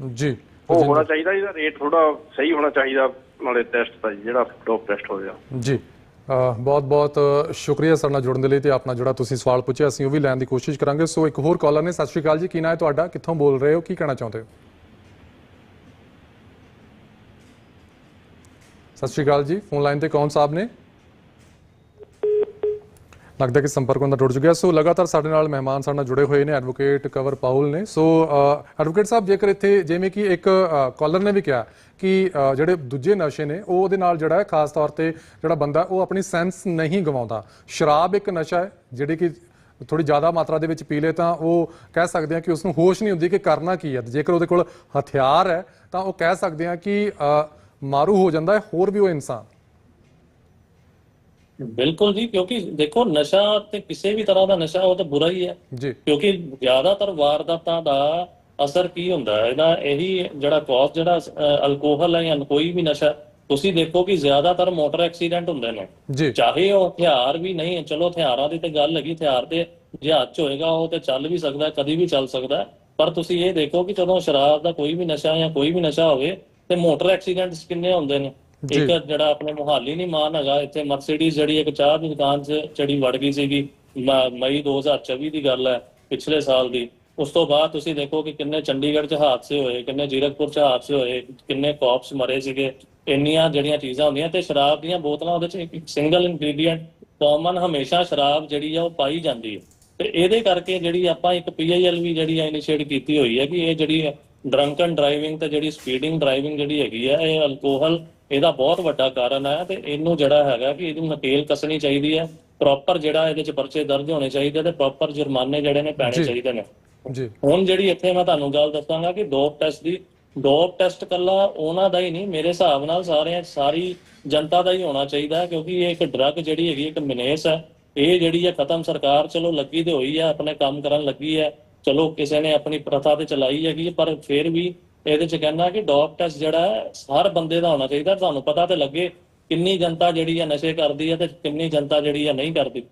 ਜੀ ਉਹ ਹੋਣਾ ਚਾਹੀਦਾ ਇਹਦਾ ਰੇਟ ਥੋੜਾ ਸਹੀ ਹੋਣਾ ਚਾਹੀਦਾ ਨਾਲੇ ਟੈਸਟ ਦਾ ਜੀ, ਜਿਹੜਾ ਡੋਪ ਟੈਸਟ ਹੋਇਆ ਜੀ ਬਹੁਤ ਬਹੁਤ ਸ਼ੁਕਰੀਆ ਸਾਡੇ ਨਾਲ ਜੁੜਨ ਦੇ ਲਈ ਤੇ ਆਪਣਾ ਜਿਹੜਾ ਤੁਸੀਂ ਸਵਾਲ ਪੁੱਛਿਆ ਅਸੀਂ ਉਹ ਵੀ ਲੈਣ ਦੀ ਕੋਸ਼ਿਸ਼ ਕਰਾਂਗੇ। ਸੋ ਇੱਕ ਹੋਰ ਕਾਲਰ ਨੇ ਸਤਿ ਸ਼੍ਰੀ ਅਕਾਲ ਜੀ ਕੀ ਨਾਂ ਹੈ ਤੁਹਾਡਾ? ਕਿੱਥੋਂ ਬੋਲ ਰਹੇ ਹੋ? ਕੀ ਕਹਿਣਾ ਚਾਹੁੰਦੇ ਹੋ? ਸਤਿ ਸ਼੍ਰੀ ਅਕਾਲ ਜੀ ਫੋਨ ਲਾਈਨ ਤੇ ਕੌਣ ਸਾਹਿਬ ਨੇ? ਲੱਗਦਾ ਕਿ ਸੰਪਰਕ ਉਹਨਾਂ ਟੁੱਟ ਚੁੱਕਿਆ ਸੋ ਲਗਾਤਾਰ ਸਾਡੇ ਨਾਲ ਮਹਿਮਾਨ ਸਾਡੇ ਨਾਲ ਜੁੜੇ ਹੋਏ ਨੇ ਐਡਵੋਕੇਟ ਕਵਰ ਪਾਉਲ ਨੇ। ਸੋ ਐਡਵੋਕੇਟ ਸਾਹਿਬ, ਜੇਕਰ ਇੱਥੇ ਜਿਵੇਂ ਕਿ ਇੱਕ ਕਾਲਰ ਨੇ ਵੀ ਕਿਹਾ ਕਿ ਜਿਹੜੇ ਦੂਜੇ ਨਸ਼ੇ ਨੇ, ਉਹ ਉਹਦੇ ਨਾਲ ਜਿਹੜਾ ਹੈ, ਖਾਸ ਤੌਰ ਤੇ ਜਿਹੜਾ ਬੰਦਾ, ਉਹ ਆਪਣੀ ਸੈਂਸ ਨਹੀਂ ਗਵਾਉਂਦਾ। ਸ਼ਰਾਬ ਇੱਕ ਨਸ਼ਾ ਹੈ, ਜਿਹੜੀ ਕਿ ਥੋੜੀ ਜ਼ਿਆਦਾ ਮਾਤਰਾ ਦੇ ਵਿੱਚ ਪੀ ਲੇ ਤਾਂ ਉਹ ਕਹਿ ਸਕਦੇ ਹਾਂ ਕਿ ਉਸ ਨੂੰ ਹੋਸ਼ ਨਹੀਂ ਹੁੰਦੀ ਕਿ ਕਰਨਾ ਕੀ ਹੈ। ਜੇਕਰ ਉਹਦੇ ਕੋਲ ਹਥਿਆਰ ਹੈ, ਤਾਂ ਉਹ ਕਹਿ ਸਕਦੇ ਹਾਂ ਕਿ ਮਾਰੂ ਹੋ ਜਾਂਦਾ ਹੈ, ਹੋਰ ਵੀ ਉਹ ਇਨਸਾਨ। ਬਿਲਕੁਲ ਜੀ ਕਿਉਂਕਿ ਦੇਖੋ ਨਸ਼ਾ ਤੇ ਕਿਸੇ ਵੀ ਤਰ੍ਹਾਂ ਦਾ ਨਸ਼ਾ ਉਹ ਤਾਂ ਬੁਰਾ ਹੀ ਹੈ। ਜੀ। ਕਿਉਂਕਿ ਜ਼ਿਆਦਾਤਰ ਵਾਰਦਾਤਾਂ ਦਾ ਅਸਰ ਕੀ ਹੁੰਦਾ ਹੈ? ਇਹਦਾ ਇਹੀ ਜਿਹੜਾ ਕਾਜ਼ ਜਿਹੜਾ ਅਲਕੋਹਲ ਹੈ ਜਾਂ ਕੋਈ ਵੀ ਨਸ਼ਾ ਤੁਸੀਂ ਦੇਖੋ ਕਿ ਜ਼ਿਆਦਾਤਰ ਮੋਟਰ ਐਕਸੀਡੈਂਟ ਹੁੰਦੇ ਨੇ। ਜੀ। ਚਾਹੇ ਉਹ ਹਥਿਆਰ ਵੀ ਨਹੀਂ ਹੈ ਚਲੋ ਹਥਿਆਰਾਂ ਦੀ ਤੇ ਗੱਲ ਹੈਗੀ ਹਥਿਆਰ ਤੇ ਜਹਾਜ਼ ਚ ਹੋਏਗਾ ਉਹ ਤੇ ਚੱਲ ਵੀ ਸਕਦਾ ਕਦੀ ਵੀ ਚੱਲ ਸਕਦਾ। ਪਰ ਤੁਸੀਂ ਇਹ ਦੇਖੋ ਕਿ ਜਦੋਂ ਸ਼ਰਾਬ ਦਾ ਕੋਈ ਵੀ ਨਸ਼ਾ ਜਾਂ ਕੋਈ ਵੀ ਨਸ਼ਾ ਹੋਵੇ ਤੇ ਮੋਟਰ ਐਕਸੀਡੈਂਟਸ ਕਿੰਨੇ ਹੁੰਦੇ ਨੇ? ਜੀ। ਇੱਕ ਜਿਹੜਾ ਆਪਣੇ ਮੁਹਾਲੀ ਨਹੀਂ ਮਾਨ ਹੈਗਾ, ਇੱਥੇ ਮਰਸੀਡੀਜ਼ ਜਿਹੜੀ ਇੱਕ ਚਾਹ ਦੀ ਦੁਕਾਨ 'ਚ ਚੜੀ ਵੜ ਗਈ ਸੀਗੀ, ਮ- ਮਈ 2024 ਦੀ ਗੱਲ ਹੈ, ਪਿਛਲੇ ਸਾਲ ਦੀ। ਉਸ ਤੋਂ ਬਾਅਦ ਤੁਸੀਂ ਦੇਖੋ ਕਿ ਕਿੰਨੇ ਚੰਡੀਗੜ੍ਹ 'ਚ ਹਾਦਸੇ ਹੋਏ, ਕਿੰਨੇ ਜੀਰਕਪੁਰ 'ਚ ਹਾਦਸੇ ਹੋਏ, ਕਿੰਨੇ ਕੌਪਸ ਮਰੇ ਸੀਗੇ। ਇੰਨੀਆਂ ਜਿਹੜੀਆਂ ਚੀਜ਼ਾਂ ਹੁੰਦੀਆਂ ਤੇ ਸ਼ਰਾਬ ਦੀਆਂ ਬੋਤਲਾਂ ਉਹਦੇ 'ਚ ਇੱਕ ਸਿੰਗਲ ਇੰਗਰੀਡੀਐਂਟ ਕਾਮਨ ਹਮੇਸ਼ਾ ਸ਼ਰਾਬ ਜਿਹੜੀ ਆ ਉਹ ਪਾਈ ਜਾਂਦੀ ਹੈ। ਤੇ ਇਹਦੇ ਕਰਕੇ ਜਿਹੜੀ ਆਪਾਂ ਇੱਕ ਪੀਆਈਐਲ ਵੀ ਜਿਹੜੀ ਇਨੀਸ਼ੀਏਟ ਕੀਤੀ ਹੋਈ ਹੈ ਕਿ ਇਹ ਜਿਹੜੀ ਡਰੰਕ ਡਰੰਕਨ ਡਰਾਈਵਿੰਗ ਤੇ ਜਿਹੜੀ ਸਪੀਡਿੰਗ ਡਰਾਈਵਿੰਗ ਜਿਹੜੀ ਹੈਗੀ ਆ, ਇਹ ਅਲਕੋਹਲ ਇਹਦਾ ਬਹੁਤ ਵੱਡਾ ਕਾਰਨ ਹੈ ਤੇ ਇਹਨੂੰ ਜਿਹੜਾ ਹੈਗਾ ਕਿ ਇਹਦੀ ਨਕੇਲ ਕੱਸਣੀ ਚਾਹੀਦੀ ਹੈ ਪ੍ਰੋਪਰ ਜਿਹੜਾ ਇਹਦੇ ਚ ਪਰਚੇ ਦਰਜ ਹੋਣੇ ਚਾਹੀਦੇ ਤੇ ਪ੍ਰੋਪਰ ਜੁਰਮਾਨੇ ਜਿਹੜੇ ਨੇ ਪੈਣੇ। ਚਾਹੀਦੇ ਨੇ। ਜੀ। ਹੁਣ ਜਿਹੜੀ ਇੱਥੇ ਮੈਂ ਤੁਹਾਨੂੰ ਗੱਲ ਦੱਸਾਂਗਾ ਕਿ ਡੋਪ ਟੈਸਟ ਦੀ ਡੋਪ ਟੈਸਟ ਕੱਲਾ ਉਹਨਾਂ ਦਾ ਹੀ ਨਹੀਂ ਮੇਰੇ ਹਿਸਾਬ ਨਾਲ ਸਾਰਿਆਂ ਸਾਰੀ ਜਨਤਾ ਦਾ ਹੀ ਹੋਣਾ ਚਾਹੀਦਾ ਕਿਉਂਕਿ ਇਹ ਇੱਕ ਡਰੱਗ ਜਿਹੜੀ ਹੈਗੀ ਇੱਕ ਮਿਨੇਸ ਹੈ। ਇਹ ਜਿਹੜੀ ਹੈ ਖਤਮ ਸਰਕਾਰ ਚਲੋ ਲੱਗੀ ਤੇ ਹੋਈ ਹੈ ਆਪਣੇ ਕੰਮ ਕਰਨ ਲੱਗੀ ਹੈ ਚਲੋ ਕਿਸੇ ਨੇ ਆਪਣੀ ਪ੍ਰਥਾ ਤੇ ਚਲਾਈ ਹੈਗੀ ਪਰ ਫਿਰ ਵੀ ਇਹਦੇ ਚ ਕਹਿੰਦਾ ਕਿ ਡੋਪ ਟੈਸਟ ਜਿਹੜਾ ਹੈ, ਹਰ ਬੰਦੇ ਦਾ ਹੋਣਾ ਚਾਹੀਦਾ। ਤੁਹਾਨੂੰ ਪਤਾ ਤੇ ਲੱਗੇ ਕਿੰਨੀ ਜਨਤਾ ਜਿਹੜੀ ਹੈ ਨਸ਼ੇ ਕਰਦੀ ਹੈ ਤੇ ਕਿੰਨੀ ਜਨਤਾ ਜਿਹੜੀ ਹੈ ਨਹੀਂ ਕਰਦੀ।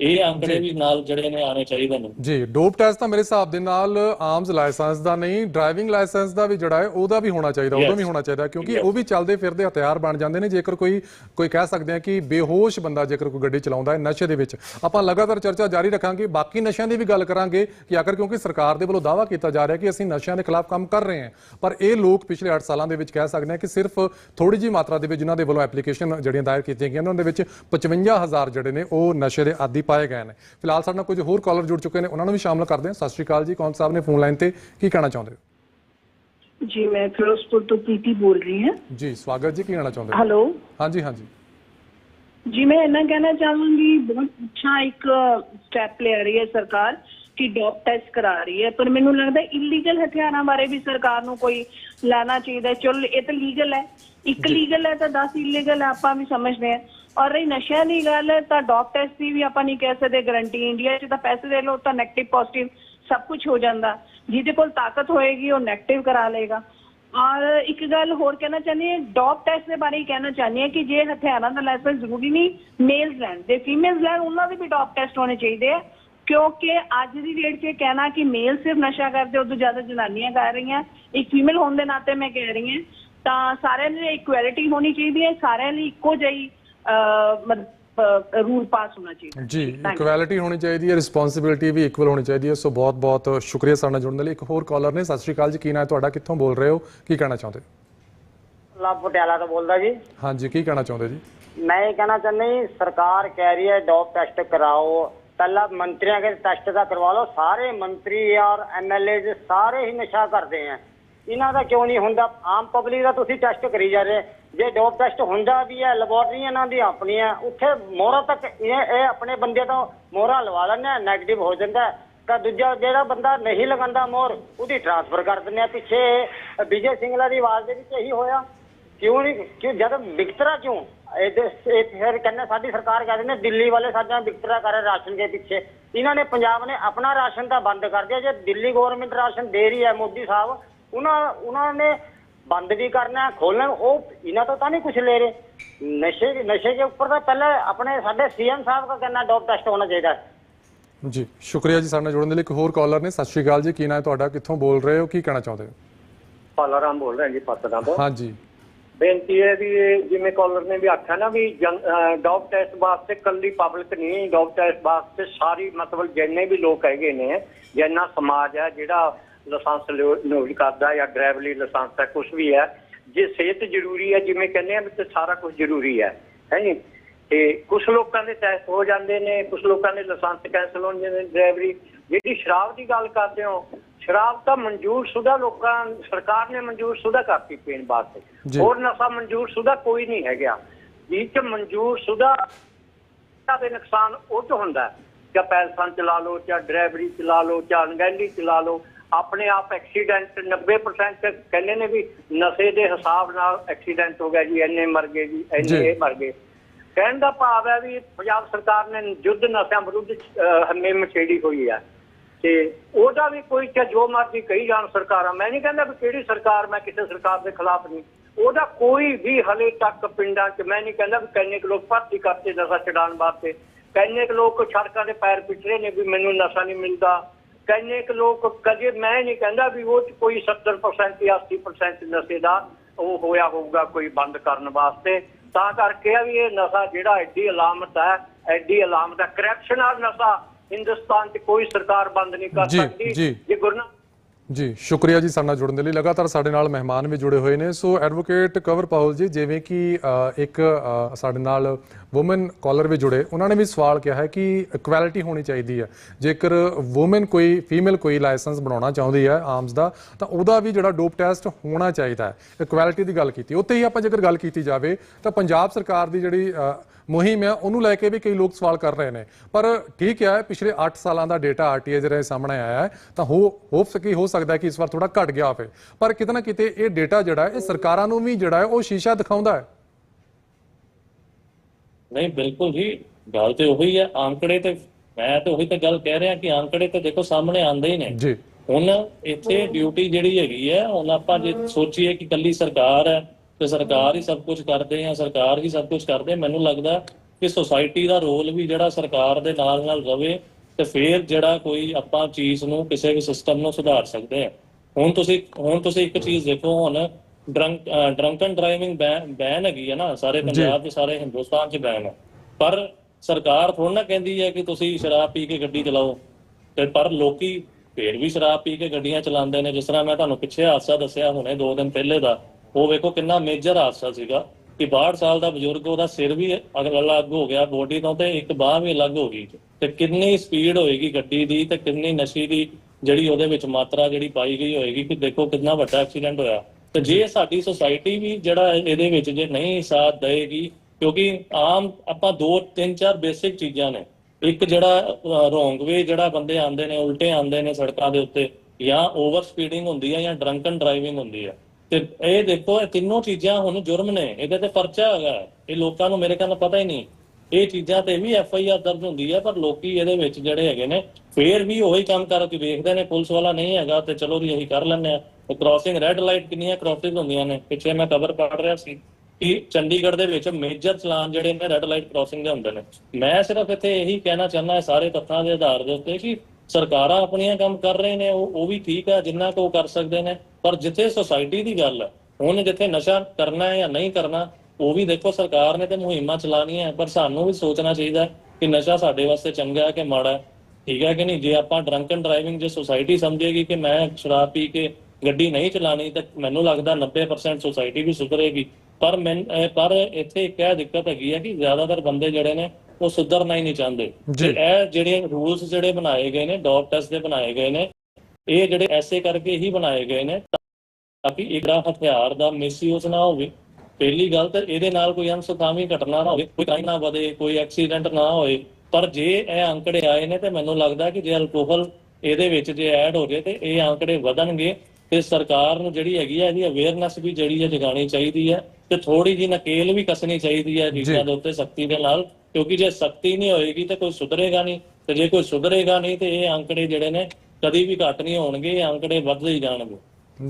ਇਹ ਅੰਕੜੇ ਵੀ ਨਾਲ ਜਿਹੜੇ ਨੇ ਆਣੇ ਚਾਹੀਦੇ ਨੇ। ਜੀ ਡੋਪ ਟੈਸਟ ਤਾਂ ਮੇਰੇ ਹਿਸਾਬ ਦੇ ਨਾਲ ਆਰਮਸ ਲਾਇਸੈਂਸ ਦਾ ਨਹੀਂ ਡਰਾਈਵਿੰਗ ਲਾਇਸੈਂਸ ਦਾ ਵੀ ਜਿਹੜਾ ਹੈ ਉਹਦਾ ਵੀ ਹੋਣਾ ਚਾਹੀਦਾ ਉਹਦਾ ਵੀ ਹੋਣਾ ਚਾਹੀਦਾ ਕਿਉਂਕਿ ਉਹ ਵੀ ਚੱਲਦੇ ਫਿਰਦੇ ਹਥਿਆਰ ਬਣ ਜਾਂਦੇ ਨੇ ਜੇਕਰ ਕੋਈ ਕੋਈ ਕਹਿ ਸਕਦੇ ਆ ਕਿ ਬੇਹੋਸ਼ ਬੰਦਾ ਜੇਕਰ ਕੋਈ ਗੱਡੀ ਚਲਾਉਂਦਾ ਹੈ ਨਸ਼ੇ ਦੇ ਵਿੱਚ। ਆਪਾਂ ਲਗਾਤਾਰ ਚਰਚਾ ਜਾਰੀ ਰੱਖਾਂਗੇ ਬਾਕੀ ਨਸ਼ਿਆਂ ਦੀ ਵੀ ਗੱਲ ਕਰਾਂਗੇ ਕਿ ਆਖਰ ਕਿਉਂਕਿ ਸਰਕਾਰ ਦੇ ਵੱਲੋਂ ਦਾਅਵਾ ਕੀਤਾ ਜਾ ਰਿਹਾ ਕਿ ਅਸੀਂ ਨਸ਼ਿਆਂ ਦੇ ਖਿਲਾਫ ਕੰਮ ਕਰ ਰਹੇ ਹਾਂ। ਪਰ ਇਹ ਲੋਕ ਪਿਛਲੇ 8 ਸਾਲਾਂ ਦੇ ਵਿੱਚ ਕਹਿ ਸਕਦੇ ਆ ਕਿ ਸਿਰਫ ਥੋੜੀ ਜੀ ਮਾਤਰਾ ਦੇ ਵਿੱਚ ਜਿਨ੍ਹਾਂ ਦੇ ਵੱਲੋਂ ਐਪਲੀਕੇਸ਼ਨ ਜਿਹੜੀਆਂ ਦਾਇਰ ਕੀਤੀਆਂ ਗਈਆਂ ਉਹਨਾਂ ਦੇ ਵਿੱਚ 55000 ਜਿਹੜੇ ਨੇ ਉਹ ਨਸ਼ੇ ਦੇ ਆਦੀ ਪਾਏ ਗਏ ਨੇ। ਫਿਲਹਾਲ ਸਾਡੇ ਨਾਲ ਕੁਝ ਹੋਰ ਕਾਲਰ ਜੁੜ ਚੁੱਕੇ ਨੇ ਉਹਨਾਂ ਨੂੰ ਵੀ ਸ਼ਾਮਲ ਕਰਦੇ ਹਾਂ। ਸਤਿ ਸ਼੍ਰੀ ਅਕਾਲ ਜੀ ਕੌਣ ਸਾਹਿਬ ਨੇ ਫੋਨ ਲਾਈਨ ਤੇ? ਕੀ ਕਹਿਣਾ ਚਾਹੁੰਦੇ ਹੋ? ਜੀ ਮੈਂ ਫਿਰੋਜ਼ਪੁਰ ਤੋਂ ਪ੍ਰੀਤੀ ਬੋਲ ਰਹੀ ਹਾਂ। ਜੀ ਸਵਾਗਤ ਜੀ ਕੀ ਕਹਿਣਾ ਚਾਹੁੰਦੇ ਹੋ? ਹੈਲੋ? ਹਾਂਜੀ ਹਾਂਜੀ। ਜੀ ਮੈਂ ਇਹਨਾਂ ਕਹਿਣਾ ਚਾਹਾਂਗੀ ਬਹੁਤ ਅੱਛਾ ਇੱਕ ਸਟੈਪ ਲੈ ਰਹੀ ਹੈ ਸਰਕਾਰ ਕਿ ਡੋਪ ਟੈਸਟ ਕਰਾ ਰਹੀ ਹੈ। ਪਰ ਮੈਨੂੰ ਲੱਗਦਾ ਇਲੀਗਲ ਹਥਿਆਰਾਂ ਬਾਰੇ ਵੀ ਸਰਕਾਰ ਨੂੰ ਕੋਈ ਲੈਣਾ ਚਾਹੀਦਾ। ਚਲੋ ਇਹ ਤਾਂ ਲੀਗਲ ਹੈ। ਇੱਕ ਲੀਗਲ ਹੈ ਤਾਂ 10 ਇਲੀਗਲ ਆਪਾਂ ਵੀ ਸਮਝਦੇ ਹਾਂ। ਔਰ ਰਹੀ ਨਸ਼ਿਆਂ ਦੀ ਗੱਲ, ਤਾਂ ਡੋਪ ਟੈਸਟ ਦੀ ਵੀ ਆਪਾਂ ਨਹੀਂ ਕਹਿ ਸਕਦੇ, ਗਰੰਟੀ ਇੰਡੀਆ 'ਚ ਤਾਂ ਪੈਸੇ ਦੇ ਲਓ, ਤਾਂ ਨੈਗੇਟਿਵ ਪੋਜ਼ਿਟਿਵ ਸਭ ਕੁਝ ਹੋ ਜਾਂਦਾ। ਜਿਹਦੇ ਕੋਲ ਤਾਕਤ ਹੋਏਗੀ, ਉਹ ਨੈਗੇਟਿਵ ਕਰਾ ਲਏਗਾ। ਔਰ ਇੱਕ ਗੱਲ ਹੋਰ ਕਹਿਣਾ ਚਾਹੁੰਦੀ ਹਾਂ ਡੌਪ ਟੈਸਟ ਦੇ ਬਾਰੇ ਕਹਿਣਾ ਚਾਹੁੰਦੀ ਹਾਂ ਕਿ ਜੇ ਹਥਿਆਰਾਂ ਦਾ ਲਾਇਸੈਂਸ ਜ਼ਰੂਰੀ ਨਹੀਂ ਮੇਲਸ ਲੈਣ ਦੇ। ਫੀਮੇਲਸ ਲੈਣ ਉਹਨਾਂ ਦੇ ਵੀ ਡੌਪ ਟੈਸਟ ਹੋਣੇ ਚਾਹੀਦੇ ਆ। ਕਿਉਂਕਿ ਅੱਜ ਦੀ ਡੇਟ 'ਚ ਇਹ ਕਹਿਣਾ ਕਿ ਮੇਲ ਸਿਰਫ ਨਸ਼ਾ ਕਰਦੇ, ਉਦੋਂ ਜ਼ਿਆਦਾ ਜਨਾਨੀਆਂ ਕਰ ਰਹੀਆਂ। ਇੱਕ ਫੀਮੇਲ ਹੋਣ ਦੇ ਨਾਤੇ ਮੈਂ ਕਹਿ ਰਹੀ ਹਾਂ, ਤਾਂ ਸਾਰਿਆਂ ਲਈ ਇਕੁਐਲਿਟੀ ਹੋਣੀ ਚਾਹੀਦੀ ਹੈ, ਸਾਰਿਆਂ ਲਈ ਇੱਕੋ ਜਿਹੀ ਰੂਲ ਪਾਸ ਹੋਣਾ ਚਾਹੀਦਾ। ਜੀ. ਇਕੁਐਲਿਟੀ ਹੋਣੀ ਚਾਹੀਦੀ ਹੈ ਰਿਸਪੌਂਸਿਬਿਲਟੀ ਵੀ ਇਕੁਅਲ ਹੋਣੀ ਚਾਹੀਦੀ ਹੈ। ਸੋ ਬਹੁਤ ਬਹੁਤ ਸ਼ੁਕਰੀਆ ਸਾਡੇ ਨਾਲ ਜੁੜਨ ਦੇ ਲਈ। ਇੱਕ ਹੋਰ ਕਾਲਰ ਨੇ ਸਤਿ ਸ਼੍ਰੀ ਅਕਾਲ ਜੀ ਕੀ ਨਾਂ ਹੈ ਤੁਹਾਡਾ ਕਿੱਥੋਂ ਬੋਲ ਰਹੇ ਹੋ? ਕੀ ਕਹਿਣਾ ਚਾਹੁੰਦੇ? ਹੋ ਲਾ ਪਟਿਆਲਾ ਤੋਂ ਬੋਲਦਾ ਜੀ। ਹਾਂਜੀ ਕੀ ਕਹਿਣਾ ਚਾਹੁੰਦੇ ਜੀ? ਮੈਂ ਇਹ ਕਹਿਣਾ ਚਾਹੁੰਦਾ ਜੀ ਸਰਕਾਰ ਕਹਿ ਰਹੀ ਹੈ ਡੋਪ ਟੈਸਟ ਕਰਾਓ। ਪਹਿਲਾਂ ਮੰਤਰੀਆਂ ਕੇ ਟੈਸਟ ਦਾ ਕਰਵਾ ਲਓ ਸਾਰੇ ਮੰਤਰੀ ਔਰ ਐਮਐਲਏ ਸਾਰੇ ਹੀ ਨਸ਼ਾ ਕਰਦੇ ਆ। ਇਹਨਾਂ ਦਾ ਕਿਉਂ ਨਹੀਂ ਹੁੰਦਾ? ਆਮ ਪਬਲਿਕ ਦਾ ਤੁਸੀਂ ਟੈਸਟ ਕਰੀ ਜਾ ਰਹੇ। ਜੇ ਡੋਪ ਟੈਸਟ ਹੁੰਦਾ ਵੀ ਹੈ, ਲੈਬੋਰਟਰੀਆਂ ਇਹਨਾਂ ਦੀ ਆਪਣੀਆਂ, ਉੱਥੇ ਮੋਹਰਾਂ ਤੱਕ ਇਹ ਇਹ ਆਪਣੇ ਬੰਦੇ ਤੋਂ ਮੋਹਰਾ ਲਵਾ ਲੈਂਦੇ ਆ 네ਗੇਟਿਵ ਹੋ ਜਾਂਦਾ ਹੈ। ਤਾਂ ਦੂਜਾ ਜਿਹੜਾ ਬੰਦਾ ਨਹੀਂ ਲਗਾਉਂਦਾ ਮੋਹਰ, ਉਹਦੀ ਟ੍ਰਾਂਸਫਰ ਕਰ ਦਿੰਦੇ ਆ। ਪਿੱਛੇ ਵਿਜੇ ਸਿੰਗਲਾ ਦੀ ਆਵਾਜ਼ ਦੇ ਵਿੱਚ ਇਹੀ ਹੋਇਆ, ਕਿਉਂ ਨਹੀਂ, ਕਿਉਂ, ਜਦ ਵਿਕਤਰਾ ਕਿਉਂ? ਇਹਦੇ ਇਹ ਫਿਰ ਕਹਿੰਦੇ ਸਾਡੀ ਸਰਕਾਰ ਕਹਿੰਦੇ ਨੇ ਦਿੱਲੀ ਵਾਲੇ ਸਾਡਾ ਵਿਕਤਰਾ ਕਰ ਰਹੇ ਰਾਸ਼ਨ ਦੇ ਪਿੱਛੇ। ਇਹਨਾਂ ਨੇ ਪੰਜਾਬ ਨੇ ਆਪਣਾ ਰਾਸ਼ਨ ਤਾਂ ਬੰਦ ਕਰ ਦਿਆ, ਜੇ ਦਿੱਲੀ ਗਵਰਨਮੈਂਟ ਰਾਸ਼ਨ ਦੇ ਰਹੀ ਹੈ, ਮੋਦੀ ਸਾਹਿਬ, ਉਹਨਾਂ ਉਹਨਾਂ ਨੇ ਬੰਦ ਵੀ ਕਰਨਾ ਖੋਲਣ ਉਹ ਇਹਨਾਂ ਤੋਂ ਤਾਂ ਨਹੀਂ ਕੁਝ ਲੈ ਰਹੇ। ਨਸ਼ੇ ਨਸ਼ੇ ਦੇ ਉੱਪਰ ਤਾਂ ਪਹਿਲਾਂ ਆਪਣੇ ਸਾਡੇ ਸੀਐਮ ਸਾਹਿਬ ਦਾ ਕਹਿੰਨਾ ਡੋਪ ਟੈਸਟ ਹੋਣਾ ਚਾਹੀਦਾ। ਜੀ ਸ਼ੁਕਰੀਆ ਜੀ ਸਾਡੇ ਨਾਲ ਜੁੜਨ ਦੇ ਲਈ। ਇੱਕ ਹੋਰ ਕਾਲਰ ਨੇ ਸਤਿ ਸ਼੍ਰੀ ਅਕਾਲ ਜੀ ਕੀ ਨਾਮ ਹੈ ਤੁਹਾਡਾ ਕਿੱਥੋਂ ਬੋਲ ਰਹੇ ਹੋ ਕੀ ਕਹਿਣਾ ਚਾਹੁੰਦੇ ਹੋ? ਪਾਲਾਰਾਮ ਬੋਲ ਰਹੇ ਜੀ ਪਤਨਾ ਤੋਂ। ਹਾਂਜੀ। ਬੇਨਤੀ ਹੈ ਵੀ ਜਿਵੇਂ ਕਾਲਰ ਨੇ ਵੀ ਆਖਿਆ ਨਾ ਵੀ ਡੌਪ ਟੈਸਟ ਵਾਸਤੇ ਕੱਲੀ ਪਬਲਿਕ ਨਹੀਂ ਡੌਪ ਟੈਸਟ ਵਾਸਤੇ ਸਾਰੀ ਮਤਲਬ ਜਿੰਨੇ ਵੀ ਲੋਕ ਹੈਗੇ ਨੇ ਜਿੰਨਾ ਸਮਾਜ ਹੈ ਜਿਹੜਾ ਲਾਇਸੈਂਸ ਨੋਟ ਕਰਦਾ ਜਾਂ ਡਰਾਈਵਰੀ ਲਾਇਸੈਂਸ ਹੈ ਕੁਝ ਵੀ ਹੈ ਜੇ ਸਿਹਤ ਜ਼ਰੂਰੀ ਹੈ ਜਿਵੇਂ ਕਹਿੰਦੇ ਆ ਤੇ ਸਾਰਾ ਕੁਝ ਜ਼ਰੂਰੀ ਹੈ ਹੈ ਜੀ ਤੇ ਕੁਝ ਲੋਕਾਂ ਦੇ ਟੈਸਟ ਹੋ ਜਾਂਦੇ ਨੇ ਕੁਝ ਲੋਕਾਂ ਦੇ ਲਾਇਸੈਂਸ ਕੈਂਸਲ ਹੋ ਜਾਂਦੇ ਨੇ ਡਰਾਈਵਰੀ ਜਿਹੜੀ ਸ਼ਰਾਬ ਦੀ ਗੱਲ ਕਰਦੇ ਹੋ ਸ਼ਰਾਬ ਤਾਂ ਮਨਜ਼ੂਰ ਸ਼ੁਦਾ ਲੋਕਾਂ ਸਰਕਾਰ ਨੇ ਮਨਜ਼ੂਰ ਸ਼ੁਦਾ ਕਰਤੀ ਪੀਣ। ਵਾਸਤੇ ਹੋਰ ਨਸ਼ਾ ਮਨਜ਼ੂਰ ਸ਼ੁਦਾ ਕੋਈ ਨਹੀਂ ਹੈਗਾ ਜਿਹ ਚ ਮਨਜ਼ੂਰ ਸ਼ੁਦਾ ਦੇ ਨੁਕਸਾਨ ਉਹ ਚ ਹੁੰਦਾ। ਜਾਂ ਪੈਲਸਾਂ ਚਲਾ ਲਓ ਜਾਂ ਡਰਾਈਵਰੀ ਚਲਾ ਲਓ ਜਾਂ ਅਣਗਹਿਲੀ ਚਲਾ ਲਓ ਆਪਣੇ ਆਪ ਐਕਸੀਡੈਂਟ 90% ਕਹਿੰਦੇ ਨੇ ਵੀ ਨਸ਼ੇ ਦੇ ਹਿਸਾਬ ਨਾਲ ਐਕਸੀਡੈਂਟ ਹੋ ਗਿਆ ਜੀ ਇੰਨੇ ਮਰ ਗਏ ਜੀ ਇਹ ਮਰ ਗਏ। ਕਹਿਣ ਦਾ ਭਾਵ ਹੈ ਵੀ ਪੰਜਾਬ ਸਰਕਾਰ ਨੇ ਯੁੱਧ ਨਸ਼ਿਆਂ ਵਿਰੁੱਧ ਅਹ, ਹਮੇਮ ਛੇੜੀ ਹੋਈ ਹੈ ਤੇ ਉਹਦਾ ਵੀ ਕੋਈ ਚਾਹੇ ਜੋ ਮਰਜ਼ੀ ਕਹੀ ਜਾਣ ਸਰਕਾਰਾਂ ਮੈਂ ਨਹੀਂ ਕਹਿੰਦਾ ਵੀ ਕਿਹੜੀ ਸਰਕਾਰ ਮੈਂ ਕਿਸੇ ਸਰਕਾਰ ਦੇ ਖਿਲਾਫ ਨਹੀਂ। ਉਹਦਾ ਕੋਈ ਵੀ ਹਲੇ ਤੱਕ ਪਿੰਡਾਂ 'ਚ ਮੈਂ ਨਹੀਂ ਕਹਿੰਦਾ ਵੀ ਕਿੰਨੇ ਕੁ ਲੋਕ ਭਰਤੀ ਕਰਤੇ ਨਸ਼ਾ ਛਡਾਉਣ ਵਾਸਤੇ। ਕਿੰਨੇ ਕੁ ਲੋਕ ਸੜਕਾਂ ਦੇ ਪੈਰ ਪਿਛਲੇ ਨੇ ਵੀ ਮੈਨੂੰ ਨਸ਼ਾ ਨਹੀਂ ਮਿਲਦਾ। ਕਿੰਨੇ ਕੁ ਲੋਕ ਕਦੇ ਮੈਂ ਨਹੀਂ ਕਹਿੰਦਾ ਵੀ ਉਹ 'ਚ ਕੋਈ 70% ਜਾਂ 80% ਨਸ਼ੇ ਦਾ ਉਹ ਹੋਇਆ ਹੋਊਗਾ ਕੋਈ ਬੰਦ ਕਰਨ ਵਾਸਤੇ। ਤਾਂ ਕਰਕੇ ਆ ਵੀ ਇਹ ਨਸ਼ਾ ਜਿਹੜਾ ਐਡੀ ਅਲਾਮਤ ਹੈ ਐਡੀ ਅਲਾਮਤ ਹੈ। ਕਰਪਸ਼ਨਲ ਨਸ਼ਾ ਹਿੰਦੁਸਤਾਨ 'ਚ ਕੋਈ ਸਰਕਾਰ ਬੰਦ ਨਹੀਂ ਕਰ ਸਕਦੀ। ਜੀ। ਜੇ ਗੁਰੂ ਨਾਨਕ ਜੀ ਸ਼ੁਕਰੀਆ ਜੀ ਸਾਡੇ ਨਾਲ ਜੁੜਨ ਦੇ ਲਈ। ਲਗਾਤਾਰ ਸਾਡੇ ਨਾਲ ਮਹਿਮਾਨ ਵੀ ਜੁੜੇ ਹੋਏ ਨੇ। ਸੋ ਐਡਵੋਕੇਟ ਕਵਰ ਪਾਉਲ ਜੀ ਜਿਵੇਂ ਕਿ ਇੱਕ ਸਾਡੇ ਨਾਲ ਔਮਨ ਕਾਲਰ ਵੀ ਜੁੜੇ, ਉਹਨਾਂ ਨੇ ਵੀ ਸਵਾਲ ਕਿਹਾ ਹੈ ਕਿ ਇਕੁਐਲਿਟੀ ਹੋਣੀ ਚਾਹੀਦੀ ਹੈ। ਜੇਕਰ ਔਮਨ ਕੋਈ ਫੀਮੇਲ ਕੋਈ ਲਾਇਸੈਂਸ ਬਣਾਉਣਾ ਚਾਹੁੰਦੀ ਹੈ ਆਰਮਸ ਦਾ, ਤਾਂ ਉਹਦਾ ਵੀ ਜਿਹੜਾ ਡੋਪ ਟੈਸਟ ਹੋਣਾ ਚਾਹੀਦਾ ਹੈ। ਇਕੁਐਲਿਟੀ ਦੀ ਗੱਲ ਕੀਤੀ। ਉੱਤੇ ਹੀ ਆਪਾਂ ਜੇਕਰ ਗੱਲ ਕੀਤੀ ਜਾਵੇ, ਤਾਂ ਪੰਜਾਬ ਸਰਕਾਰ ਦੀ ਜਿਹੜੀ ਮੁਹਿੰਮ ਹੈ, ਉਹਨੂੰ ਲੈ ਕੇ ਵੀ ਕਈ ਲੋਕ ਸਵਾਲ ਕਰ ਰਹੇ ਨੇ। ਪਰ ਠੀਕ ਹੈ, ਪਿਛਲੇ 8 ਸਾਲਾਂ ਦਾ ਡੇਟਾ ਆਰਟੀਆਈ ਜਿਹੜੇ ਸਾਹਮਣੇ ਆਇਆ ਹੈ, ਤਾਂ ਹੋ ਹੋ ਸਕੀ, ਹੋ ਸਕਦਾ ਕਿ ਇਸ ਵਾਰ ਥੋੜਾ ਘਟ ਗਿਆ ਹੋਵੇ। ਪਰ ਕਿਤੇ ਨਾ ਕਿਤੇ ਇਹ ਡੇਟਾ ਜਿਹੜਾ ਹੈ, ਇਹ ਸਰਕਾਰਾਂ ਨੂੰ ਵੀ ਜਿਹੜਾ ਹੈ, ਉਹ ਸ਼ੀਸ਼ਾ ਦਿਖਾਉਂਦਾ ਹੈ। ਨਹੀਂ ਬਿਲਕੁਲ ਜੀ ਗੱਲ ਤੇ ਉਹੀ ਹੈ ਆંકੜੇ ਤੇ ਮੈਂ ਤੇ ਉਹੀ ਤੇ ਗੱਲ ਕਹਿ ਰਿਹਾ ਕਿ ਆંકੜੇ ਤੇ ਦੇਖੋ ਸਾਹਮਣੇ ਆਉਂਦੇ ਹੀ ਨੇ। ਜੀ। ਹੁਣ ਇੱਥੇ ਡਿਊਟੀ ਜਿਹੜੀ ਹੈਗੀ ਹੈ ਹੁਣ ਆਪਾਂ ਜੇ ਸੋਚੀਏ ਕਿ ਕੱਲੀ ਸਰਕਾਰ ਹੈ ਤੇ ਸਰਕਾਰ ਹੀ ਸਭ ਕੁਝ ਕਰਦੇ ਆ ਸਰਕਾਰ ਹੀ ਸਭ ਕੁਝ ਕਰਦੇ ਮੈਨੂੰ ਲੱਗਦਾ ਕਿ ਸੋਸਾਇਟੀ ਦਾ ਰੋਲ ਵੀ ਜਿਹੜਾ ਸਰਕਾਰ ਦੇ ਨਾਲ ਨਾਲ ਰਵੇ ਤੇ ਫਿਰ ਜਿਹੜਾ ਕੋਈ ਆਪਾਂ ਚੀਜ਼ ਨੂੰ ਕਿਸੇ ਵੀ ਸਿਸਟਮ ਨੂੰ ਸੁਧਾਰ ਸਕਦੇ ਆ। ਹੁਣ ਤੁਸੀਂ ਹੁਣ ਤੁਸੀਂ ਇੱਕ ਚੀਜ਼ ਦੇਖੋ ਹੁਣ ਡਰੰਕ ਡਰੰਕਨ ਡਰਾਈਵਿੰਗ ਬੈਨ ਹੈਗੀ ਹੈ ਨਾ ਸਾਰੇ ਪੰਜਾਬ ਤੇ ਸਾਰੇ ਹਿੰਦੁਸਤਾਨ 'ਚ ਬੈਨ ਹੈ ਪਰ ਸਰਕਾਰ ਥੋੜਾ ਨਾ ਕਹਿੰਦੀ ਹੈ ਕਿ ਤੁਸੀਂ ਸ਼ਰਾਬ ਪੀ ਕੇ ਗੱਡੀ ਚਲਾਓ। ਤੇ ਪਰ ਲੋਕੀ ਫੇਰ ਵੀ ਸ਼ਰਾਬ ਪੀ ਕੇ ਗੱਡੀਆਂ ਚਲਾਉਂਦੇ ਨੇ। ਜਿਸ ਤਰ੍ਹਾਂ ਮੈਂ ਤੁਹਾਨੂੰ ਪਿੱਛੇ ਹਾਦਸਾ ਦੱਸਿਆ ਹੁਣੇ 2 ਦਿਨ ਪਹਿਲੇ ਦਾ। ਉਹ ਵੇਖੋ ਕਿੰਨਾ ਮੇਜਰ ਹਾਦਸਾ ਸੀਗਾ ਕਿ 62 ਸਾਲ ਦਾ ਬਜ਼ੁਰਗ ਉਹਦਾ ਸਿਰ ਵੀ ਅਗ- ਅਲੱਗ ਹੋ ਗਿਆ ਬੋਡੀ ਤੋਂ ਤੇ ਇੱਕ ਬਾਹ ਵੀ ਅਲੱਗ ਹੋ ਗਈ। ਤੇ ਕਿੰਨੀ ਸਪੀਡ ਹੋਏਗੀ ਗੱਡੀ ਦੀ ਤੇ ਕਿੰਨੀ ਨਸ਼ੇ ਦੀ ਜਿਹੜੀ ਉਹਦੇ ਵਿੱਚ ਮਾਤਰਾ ਜਿਹੜੀ ਪਾਈ ਗਈ ਹੋਏਗੀ ਕਿ ਦੇਖੋ ਕਿੰਨਾ ਵੱਡਾ ਐਕਸੀਡੈਂਟ ਹੋਇਆ। ਤੇ ਜੇ ਸਾਡੀ ਸੁਸਾਇਟੀ ਵੀ ਜਿਹੜਾ ਇਹਦੇ ਵਿੱਚ ਜੇ ਨਹੀਂ ਸਾਥ ਦੇਏਗੀ ਕਿਉਂਕਿ ਆਮ ਆਪਾਂ ਦੋ ਤਿੰਨ ਚਾਰ ਬੇਸਿਕ ਚੀਜ਼ਾਂ ਨੇ। ਇੱਕ ਜਿਹੜਾ ਰੋਂਗ ਵੇ ਜਿਹੜਾ ਬੰਦੇ ਆਉਂਦੇ ਨੇ ਉਲਟੇ ਆਉਂਦੇ ਨੇ ਸੜਕਾਂ ਦੇ ਉੱਤੇ ਜਾਂ ਓਵਰ ਸਪੀਡਿੰਗ ਹੁੰਦੀ ਹੈ ਜਾਂ ਡਰੰਕਨ ਡਰਾਈਵਿੰਗ ਹੁੰਦੀ ਹੈ ਤੇ ਇਹ ਦੇਖੋ ਇਹ ਤਿੰਨੋਂ ਚੀਜ਼ਾਂ ਹੁਣ ਜੁਰਮ ਨੇ। ਇਹਦੇ ਤੇ ਪਰਚਾ ਹੈਗਾ। ਇਹ ਲੋਕਾਂ ਨੂੰ ਮੇਰੇ ਖਿਆਲ ਪਤਾ ਹੀ ਨਹੀਂ। ਇਹ ਚੀਜ਼ਾਂ ਤੇ ਵੀ ਐਫ ਆਈ ਆਰ ਦਰਜ ਹੁੰਦੀ ਹੈ ਪਰ ਲੋਕੀ ਇਹਦੇ ਵਿੱਚ ਜਿਹੜੇ ਹੈਗੇ ਨੇ ਫੇਰ ਵੀ ਉਹੀ ਕੰਮ ਕਰ ਕੇ ਵੇਖਦੇ ਨੇ ਪੁਲਿਸ ਵਾਲਾ ਨਹੀਂ ਹੈਗਾ ਤੇ ਚਲੋ ਜੀ ਅਸੀਂ ਕਰ ਲੈਂਦੇ ਆ। ਕ੍ਰਾਸਿੰਗ ਰੈੱਡ ਲਾਈਟ ਕਿੰਨੀਆਂ ਕ੍ਰਾਸਿੰਗ ਹੁੰਦੀਆਂ ਨੇ, ਪਿੱਛੇ ਮੈਂ ਖਬਰ ਪੜ੍ਹ ਰਿਹਾ ਸੀ ਕਿ ਚੰਡੀਗੜ੍ਹ ਦੇ ਵਿੱਚ ਮੇਜਰ ਚਲਾਨ ਜਿਹੜੇ ਨੇ ਰੈੱਡ ਲਾਈਟ ਕ੍ਰਾਸਿੰਗ ਦੇ ਹੁੰਦੇ ਨੇ। ਮੈਂ ਸਿਰਫ ਇੱਥੇ ਇਹੀ ਕਹਿਣਾ ਚਾਹੁੰਦਾ ਹਾਂ ਸਾਰੇ ਤੱਥਾਂ ਦੇ ਆਧਾਰ ਦੇ ਉੱਤੇ ਕਿ ਸਰਕਾਰਾਂ ਆਪਣੀਆਂ ਕੰਮ ਕਰ ਰਹੇ ਨੇ, ਉਹ ਉਹ ਵੀ ਠੀਕ ਹੈ ਜਿੰਨਾ ਕੁ ਕਰ ਸਕਦੇ ਨੇ, ਪਰ ਜਿੱਥੇ ਸੋਸਾਇਟੀ ਦੀ ਗੱਲ ਹੈ ਹੁਣ ਜਿੱਥੇ ਨਸ਼ਾ ਕਰਨਾ ਹੈ ਜਾਂ ਨਹੀਂ ਕਰਨਾ, ਉਹ ਵੀ ਦੇਖੋ ਸਰਕਾਰ ਨੇ ਤੇ ਮੁਹਿੰਮਾਂ ਚਲਾਉਣੀਆਂ ਪਰ ਸਾਨੂੰ ਵੀ ਸੋਚਣਾ ਚਾਹੀਦਾ ਕਿ ਨਸ਼ਾ ਸਾਡੇ ਵਾਸਤੇ ਚੰਗਾ ਹੈ ਕਿ ਮਾੜਾ ਹੈ। ਠੀਕ ਹੈ ਕਿ ਨਹੀਂ? ਜੇ ਆਪਾਂ ਡਰੰਕ ਐਂਡ ਡਰਾਈਵਿੰਗ ਜੇ ਸੋਸਾਇਟੀ ਸਮਝੇਗੀ ਕਿ ਮੈਂ ਸ਼ਰਾਬ ਪੀ ਕੇ ਗੱਡੀ ਨਹੀਂ ਚਲਾਣੀ ਤਾਂ ਮੈਨੂੰ ਲੱਗਦਾ 90% ਸੋਸਾਇਟੀ ਵੀ ਸੁਧਰੇਗੀ। ਪਰ ਮੈਂ ਪਰ ਇੱਥੇ ਇੱਕ ਇਹ ਦਿੱਕਤ ਹੈਗੀ ਹੈ ਕਿ ਜ਼ਿਆਦਾਤਰ ਬੰਦੇ ਜਿਹੜੇ ਨੇ ਉਹ ਸੁਧਰਨਾ ਹੀ ਨਹੀਂ ਚਾਹੁੰਦੇ। ਤੇ ਇਹ ਜਿਹੜੇ ਰੂਲਸ ਜਿਹੜੇ ਬਣਾਏ ਗਏ ਨੇ ਡੌਪ ਟੈਸਟ ਦੇ ਬਣਾਏ ਗਏ ਨੇ ਇਹ ਜਿਹੜੇ ਐਸੇ ਕਰਕੇ ਹੀ ਬਣਾਏ ਗਏ ਨੇ ਤਾਂ ਕਿ ਇੱਕ ਦਾ ਹਥਿਆਰ ਦਾ ਮਿਸਯੂਜ਼ ਨਾ ਹੋਵੇ। ਪਹਿਲੀ ਗੱਲ ਤਾਂ ਇਹਦੇ ਨਾਲ ਕੋਈ ਅਨਸੁਖਾਵੀ ਘਟਨਾ ਨਾ ਹੋਵੇ ਕੋਈ ਕ੍ਰਾਈਮ ਨਾ ਵਧੇ ਕੋਈ ਐਕਸੀਡੈਂਟ ਨਾ ਹੋਏ। ਪਰ ਜੇ ਇਹ ਅੰਕੜੇ ਆਏ ਨੇ ਤੇ ਮੈਨੂੰ ਲੱਗਦਾ ਕਿ ਜੇ ਅਲਕੋਹਲ ਇਹਦੇ ਵਿੱਚ ਜੇ ਐਡ ਹੋ ਜੇ ਤੇ ਇਹ ਅੰਕੜੇ ਵਧਣਗੇ। ਤੇ ਸਰਕਾਰ ਨੂੰ ਜਿਹੜੀ ਹੈਗੀ ਹੈ ਇਹਦੀ ਅਵੇਅਰਨੈਸ ਵੀ ਜਿਹੜੀ ਹੈ ਜਗਾਉਣੀ ਚਾਹੀਦੀ ਹੈ ਤੇ ਥੋੜੀ ਜਿਹੀ ਨਕੇਲ ਵੀ ਕੱਸਣੀ ਚਾਹੀਦੀ ਹੈ ਚੀਜ਼ਾਂ ਦੇ ਉੱਤੇ ਸਖਤੀ ਦੇ ਨਾਲ ਕਿਉਂਕਿ ਜੇ ਸਖਤੀ ਨਹੀਂ ਹੋਏਗੀ ਤੇ ਕੋਈ ਸੁਧਰੇਗਾ ਨਹੀਂ ਤੇ ਜੇ ਕੋਈ ਸੁਧਰੇਗਾ ਨਹੀਂ ਤੇ ਇਹ ਅੰਕੜੇ ਜਿਹੜੇ ਨੇ ਕਦੀ ਵੀ ਘੱਟ ਨਹੀਂ ਹੋਣਗੇ ਇਹ ਅੰਕੜੇ ਵੱਧਦੇ ਹੀ ਜਾਣਗੇ।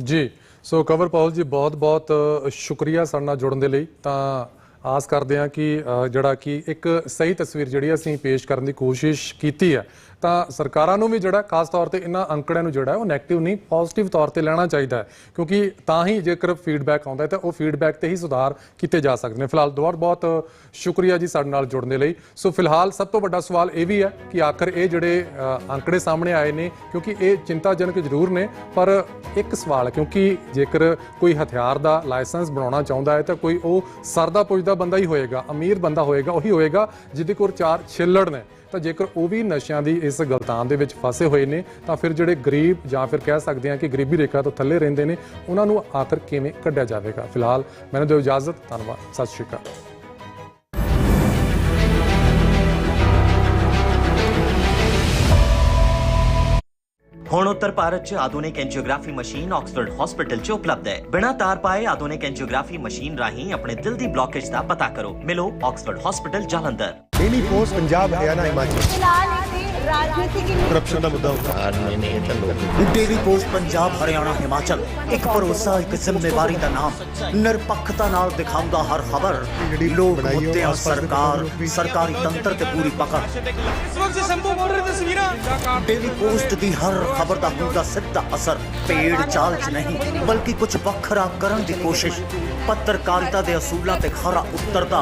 ਜੀ ਸੋ ਕਵਰ ਪਾਉਲ ਜੀ ਬਹੁਤ ਬਹੁਤ ਸ਼ੁਕਰੀਆ ਸਾਡੇ ਨਾਲ ਜੁੜਨ ਦੇ ਲਈ। ਤਾਂ ਆਸ ਕਰਦੇ ਹਾਂ ਕਿ ਜਿਹੜਾ ਕਿ ਇੱਕ ਸਹੀ ਤਸਵੀਰ ਜਿਹੜੀ ਅਸੀਂ ਪੇਸ਼ ਕਰਨ ਦੀ ਕੋਸ਼ਿਸ਼ ਕੀਤੀ ਹੈ ਤਾਂ ਸਰਕਾਰਾਂ ਨੂੰ ਵੀ ਜਿਹੜਾ, ਖਾਸ ਤੌਰ ਤੇ ਇਹਨਾਂ ਅੰਕੜਿਆਂ ਨੂੰ ਜਿਹੜਾ, ਉਹ 네ਗੇਟਿਵ ਨਹੀਂ ਪੋਜ਼ਿਟਿਵ ਤੌਰ ਤੇ ਲੈਣਾ ਚਾਹੀਦਾ ਹੈ। ਕਿਉਂਕਿ ਤਾਂ ਹੀ ਜੇਕਰ ਫੀਡਬੈਕ ਆਉਂਦਾ ਹੈ, ਤਾਂ ਉਹ ਫੀਡਬੈਕ ਤੇ ਹੀ ਸੁਧਾਰ ਕੀਤੇ ਜਾ ਸਕਦੇ ਨੇ। ਫਿਲਹਾਲ ਬਹੁਤ ਬਹੁਤ ਸ਼ੁਕਰੀਆ ਜੀ ਸਾਡੇ ਨਾਲ ਜੁੜਨ ਦੇ ਲਈ। ਸੋ ਫਿਲਹਾਲ ਸਭ ਤੋਂ ਵੱਡਾ ਸਵਾਲ ਇਹ ਵੀ ਹੈ ਕਿ ਆਖਰ ਇਹ ਜਿਹੜੇ ਅੰਕੜੇ ਸਾਹਮਣੇ ਆਏ ਨੇ, ਕਿਉਂਕਿ ਇਹ ਚਿੰਤਾਜਨਕ ਜ਼ਰੂਰ ਨੇ, ਪਰ ਇੱਕ ਸਵਾਲ ਕਿਉਂਕਿ ਜੇਕਰ ਕੋਈ ਹਥਿਆਰ ਦਾ ਲਾਇਸੈਂਸ ਬਣਾਉਣਾ ਚਾਹੁੰਦਾ ਹੈ, ਤਾਂ ਕੋਈ ਉਹ ਸਰਦਾ ਪੁੱਜਦਾ ਬੰਦਾ ਹੀ ਹੋਏਗਾ, ਅਮੀਰ ਬੰਦਾ ਹੋਏਗਾ, ਉਹੀ ਹੋਏਗਾ, ਜਿਹਦੇ ਕੋਲ ਚਾਰ ਛਿੱਲੜ ਨੇ। ਤਾਂ ਜੇਕਰ ਉਹ ਵੀ ਨਸ਼ਿਆਂ ਦੀ ਇਸ ਗਲਤਾਨ ਦੇ ਵਿੱਚ ਫਸੇ ਹੋਏ ਨੇ, ਤਾਂ ਫਿਰ ਜਿਹੜੇ ਗਰੀਬ ਜਾਂ ਫਿਰ ਕਹਿ ਸਕਦੇ ਹਾਂ ਕਿ ਗਰੀਬੀ ਰੇਖਾ ਤੋਂ ਥੱਲੇ ਰਹਿੰਦੇ ਨੇ, ਉਹਨਾਂ ਨੂੰ ਆਖਰ ਕਿਵੇਂ ਕੱਢਿਆ ਜਾਵੇਗਾ? ਫਿਲਹਾਲ ਮੈਨੂੰ ਦਿਓ ਇਜਾਜ਼ਤ, ਧੰਨਵਾਦ, ਸਤਿ ਸ਼੍ਰੀ ਅਕਾਲ। ਹੁਣ ਉੱਤਰ ਭਾਰਤ 'ਚ ਆਧੁਨਿਕ ਐਂਜੀਓਗ੍ਰਾਫੀ ਮਸ਼ੀਨ ਆਕਸਫੋਰਡ ਹਸਪੀਟਲ 'ਚ ਉਪਲਬਧ ਹੈ। ਬਿਨਾਂ ਤਾਰ ਪਾਏ ਆਧੁਨਿਕ ਐਂਜੀਓਗ੍ਰਾਫੀ ਮਸ਼ੀਨ ਰਾਹੀਂ ਆਪਣੇ ਦਿਲ ਦੀ ਬਲੌਕੇਜ ਦਾ ਪਤਾ ਕਰੋ। ਮਿਲੋ Oxford hospital Jalandhar. Daily post Punjab Haryana Himachal ਫਿਲਹਾਲ ਇੱਥੇ ਰਾਜਨੀਤਿਕ ਕਰਪਸ਼ਨ ਦਾ ਮੁੱਦਾ ਹੁੰਦਾ ਡੇਲੀ ਪੋਸਟ ਪੰਜਾਬ ਹਰਿਆਣਾ ਹਿਮਾਚਲ ਇੱਕ ਭਰੋਸਾ ਇੱਕ ਜ਼ਿੰਮੇਵਾਰੀ ਦਾ ਨਾਮ ਨਿਰਪੱਖਤਾ ਨਾਲ ਦਿਖਾਉਂਦਾ ਹਰ ਖਬਰ ਲੋਕ ਮੁੱਦਿਆਂ ਦੇ ਸਰਕਾਰ ਸਰਕਾਰੀ ਤੰਤਰ ਤੇ ਪੂਰੀ ਪਕੜ ਡੇਲੀ ਪੋਸਟ ਦੀ ਹਰ ਖਬਰ ਦਾ ਹੁੰਦਾ ਸਿੱਧਾ ਅਸਰ ਪੇੜ ਚਾਲ ਚ ਨਹੀਂ ਬਲਕਿ ਕੁਝ ਵੱਖਰਾ ਕਰਨ ਦੀ ਕੋਸ਼ਿਸ਼ ਪੱਤਰਕਾਰਿਤਾ ਦੇ ਅਸੂਲਾਂ ਤੇ ਖਰਾ ਉਤਰਦਾ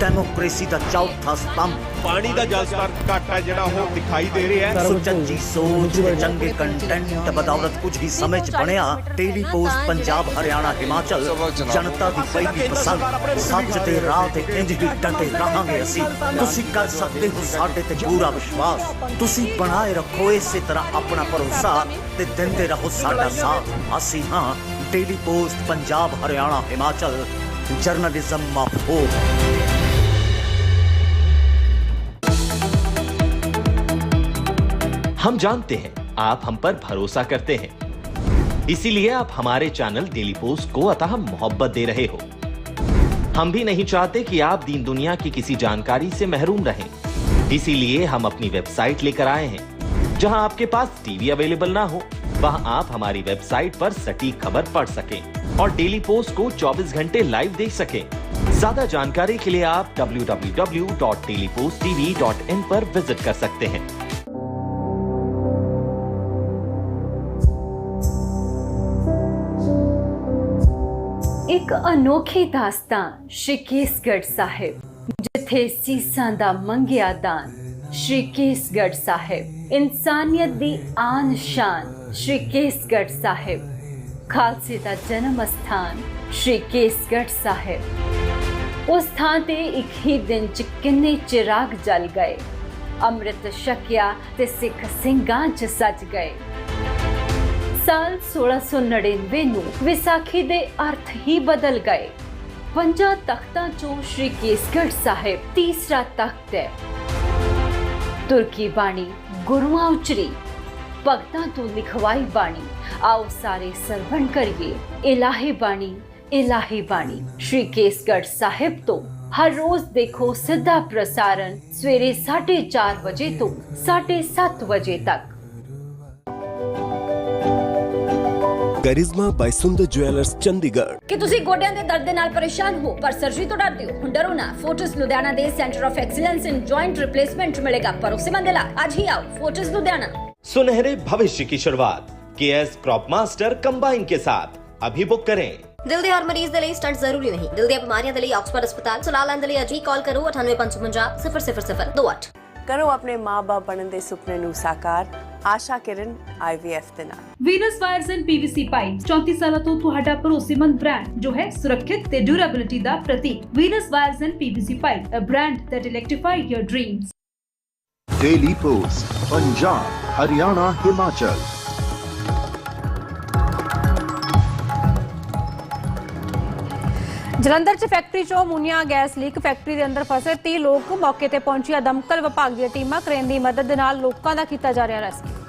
ਡੈਮੋਕ੍ਰੇਸੀ ਦਾ ਚੌਥਾ ਸਤੰਭ। ਪਾਣੀ ਦਾ ਜਲ ਸਤਰ ਘੱਟ ਹੈ ਜਿਹੜਾ ਉਹ ਦਿਖਾਈ ਦੇ ਰਿਹਾ ਹੈ। ਸੁਚੱਜੀ ਸੋਚ ਤੇ ਚੰਗੇ ਕੰਟੈਂਟ ਬਦੌਲਤ ਕੁਝ ਹੀ ਸਮੇਂ ਚ ਬਣਿਆ ਡੇਲੀ ਪੋਸਟ ਪੰਜਾਬ ਹਰਿਆਣਾ ਹਿਮਾਚਲ। ਜਨਤਾ ਦੀ ਪਹਿਲੀ ਪਸੰਦ ਸੱਚ ਦੇ ਰਾਹ ਤੇ ਇੰਜ ਹੀ ਡਟੇ ਰਹਾਂਗੇ ਅਸੀਂ। ਤੁਸੀਂ ਕਰ ਸਕਦੇ ਹੋ ਸਾਡੇ ਤੇ ਪੂਰਾ ਵਿਸ਼ਵਾਸ। ਤੁਸੀਂ ਬਣਾਏ ਰੱਖੋ ਇਸੇ ਤਰ੍ਹਾਂ ਆਪਣਾ ਭਰੋਸਾ ਤੇ ਦਿੰਦੇ ਰਹੋ ਸਾਡਾ ਸਾਥ। ਅਸੀਂ ਹਾਂ daily post Punjab Haryana Himachal journalism हम जानते हैं, आप हम पर भरोसा करते हैं। इसीलिए आप हमारे चैनल डेली पोस्ट को अतः मोहब्बत दे रहे हो। हम भी नहीं चाहते कि आप दीन दुनिया की किसी जानकारी से महरूम रहें। इसीलिए हम अपनी वेबसाइट लेकर आए हैं, जहाँ आपके पास टीवी अवेलेबल ना हो। वहां आप हमारी वेबसाइट पर सटीक खबर पढ़ सकें और डेली पोस्ट को 24 घंटे लाइव देख सकें ज्यादा जानकारी के लिए आप www.dailyposttv.in पर विजिट कर सकते हैं ਇੱਕ ਅਨੋਖੀ ਦਾਸਤਾਨ ਸ਼੍ਰੀ ਕੇਸਗੜ੍ਹ ਸਾਹਿਬ ਜਿੱਥੇ ਸੀਸਾਂ ਦਾ ਮੰਗਿਆ ਦਾਨ ਸ਼੍ਰੀ ਕੇਸਗੜ੍ਹ ਸਾਹਿਬ ਇਨਸਾਨੀਅਤ ਦੀ ਆਨ ਸ਼ਾਨ ਸ਼੍ਰੀ ਕੇਸਗੜ੍ਹ ਸਾਹਿਬ ਖਾਲਸੇ ਦਾ ਜਨਮ ਸਥਾਨ ਸ਼੍ਰੀ ਕੇਸਗੜ੍ਹ ਸਾਹਿਬ ਉਸ ਥਾਂ ਤੇ ਇੱਕ ਹੀ ਦਿਨ ਚ ਕਿੰਨੇ ਚਿਰਾਗ ਜਲ ਗਏ ਅੰਮ੍ਰਿਤ ਛਕਿਆ ਤੇ ਸਿੱਖ ਸਿੰਘਾਂ ਚ ਸਜ ਗਏ ਸਾਲ 1699 ਨੂੰ ਵਿਸਾਖੀ ਦੇ ਅਰਥ ਹੀ ਬਦਲ ਗਏ ਪੰਜਾਂ ਤਖਤਾਂ ਚੋਂ ਸ਼੍ਰੀ ਕੇਸਗੜ ਸਾਹਿਬ ਤੀਸਰਾ ਤਖਤ ਹੈ ਤੁਰਕੀ ਬਾਣੀ ਗੁਰੂਆਂ ਉਚਰੀ પગતા તો લિખવાઈ બાણી આવો સારે સરવણ કરીએ ઇલાહે બાણી ઇલાહે બાણી શ્રી કેસગઢ સાહેબ તો हर रोज देखो सीधा प्रसारण सवेरे साढ़े चार बजे तो साढ़े सात बजे तक ਕਰਿਜ਼ਮਾ ਬਾਈ ਸੁੰਦਰ ਜੁਐਲਰਸ ਚੰਡੀਗੜ੍ਹ ਕਿ ਤੁਸੀਂ ਗੋਡਿਆਂ ਦੇ ਦਰਦ ਦੇ ਨਾਲ ਪਰੇਸ਼ਾਨ ਹੋ ਪਰ ਸਰਜਰੀ ਤੋਂ ਡਰਦੇ ਹੋ ਹੁਣ ਡਰੋ ਨਾ ਫੋਰਟਿਸ ਲੁਧਿਆਣਾ ਦੇ centre of excellence in joint replacement ਮਿਲੇਗਾ ਭਰੋਸੇਮੰਦ ਇਲਾਜ ਅੱਜ ਹੀ ਆਓ ਫੋਰਟਿਸ ਲੁਧਿਆਣਾ सुनहरे भविष्य की शुरुआत के एस क्रॉप मास्टर कंबाइन के साथ अभी बुक करें ਦਿਲ ਦੇ ਹਰ ਮਰੀਜ਼ ਦੇ ਲਈ ਸਟੰਟ ਜ਼ਰੂਰੀ ਨਹੀਂ ਦਿਲ ਦੀਆਂ ਬਿਮਾਰੀਆਂ ਦੇ ਲਈ ਆਕਸਫੋਰਡ ਹਸਪਤਾਲ ਸਲਾਹ ਲੈਣ ਦੇ ਲਈ ਅੱਜ ਹੀ ਕਾਲ ਕਰੋ 9855 000028 ਕਰੋ ਆਪਣੇ ਮਾਪੇ ਬਣਨ ਦੇ ਸੁਪਨੇ ਨੂੰ ਸਾਕਾਰ ਆਸ਼ਾ ਕਿਰਨ ਆਈਵੀਐਫ ਦੇ ਨਾਲ Venus wires and PVC pipe 34 ਸਾਲਾਂ ਤੋਂ ਤੁਹਾਡਾ ਭਰੋਸੇਮੰਦ ਬ੍ਰਾਂਡ ਜੋ ਹੈ ਸੁਰੱਖਿਅਤ ਤੇ ਡਿਊਰੇਬਿਲਿਟੀ ਦਾ ਪ੍ਰਤੀਕ Venus wires and PVC pipe a brand that electrify your dreams daily post Punjab Haryana Himachal Jalandhar 'ਚ ਫੈਕਟਰੀ 'ਚੋਂ ਅਮੋਨੀਆ ਗੈਸ ਲੀਕ, ਫੈਕਟਰੀ ਦੇ ਅੰਦਰ ਫਸੇ 30 ਲੋਕ ਮੌਕੇ ਤੇ ਪਹੁੰਚੀਆਂ ਦਮਕਲ ਵਿਭਾਗ ਦੀਆਂ ਟੀਮਾਂ, ਕਰੇਨ ਦੀ ਮਦਦ ਦੇ ਨਾਲ ਲੋਕਾਂ ਦਾ ਕੀਤਾ ਜਾ ਰਿਹਾ ਰੈਸਕਿਊ।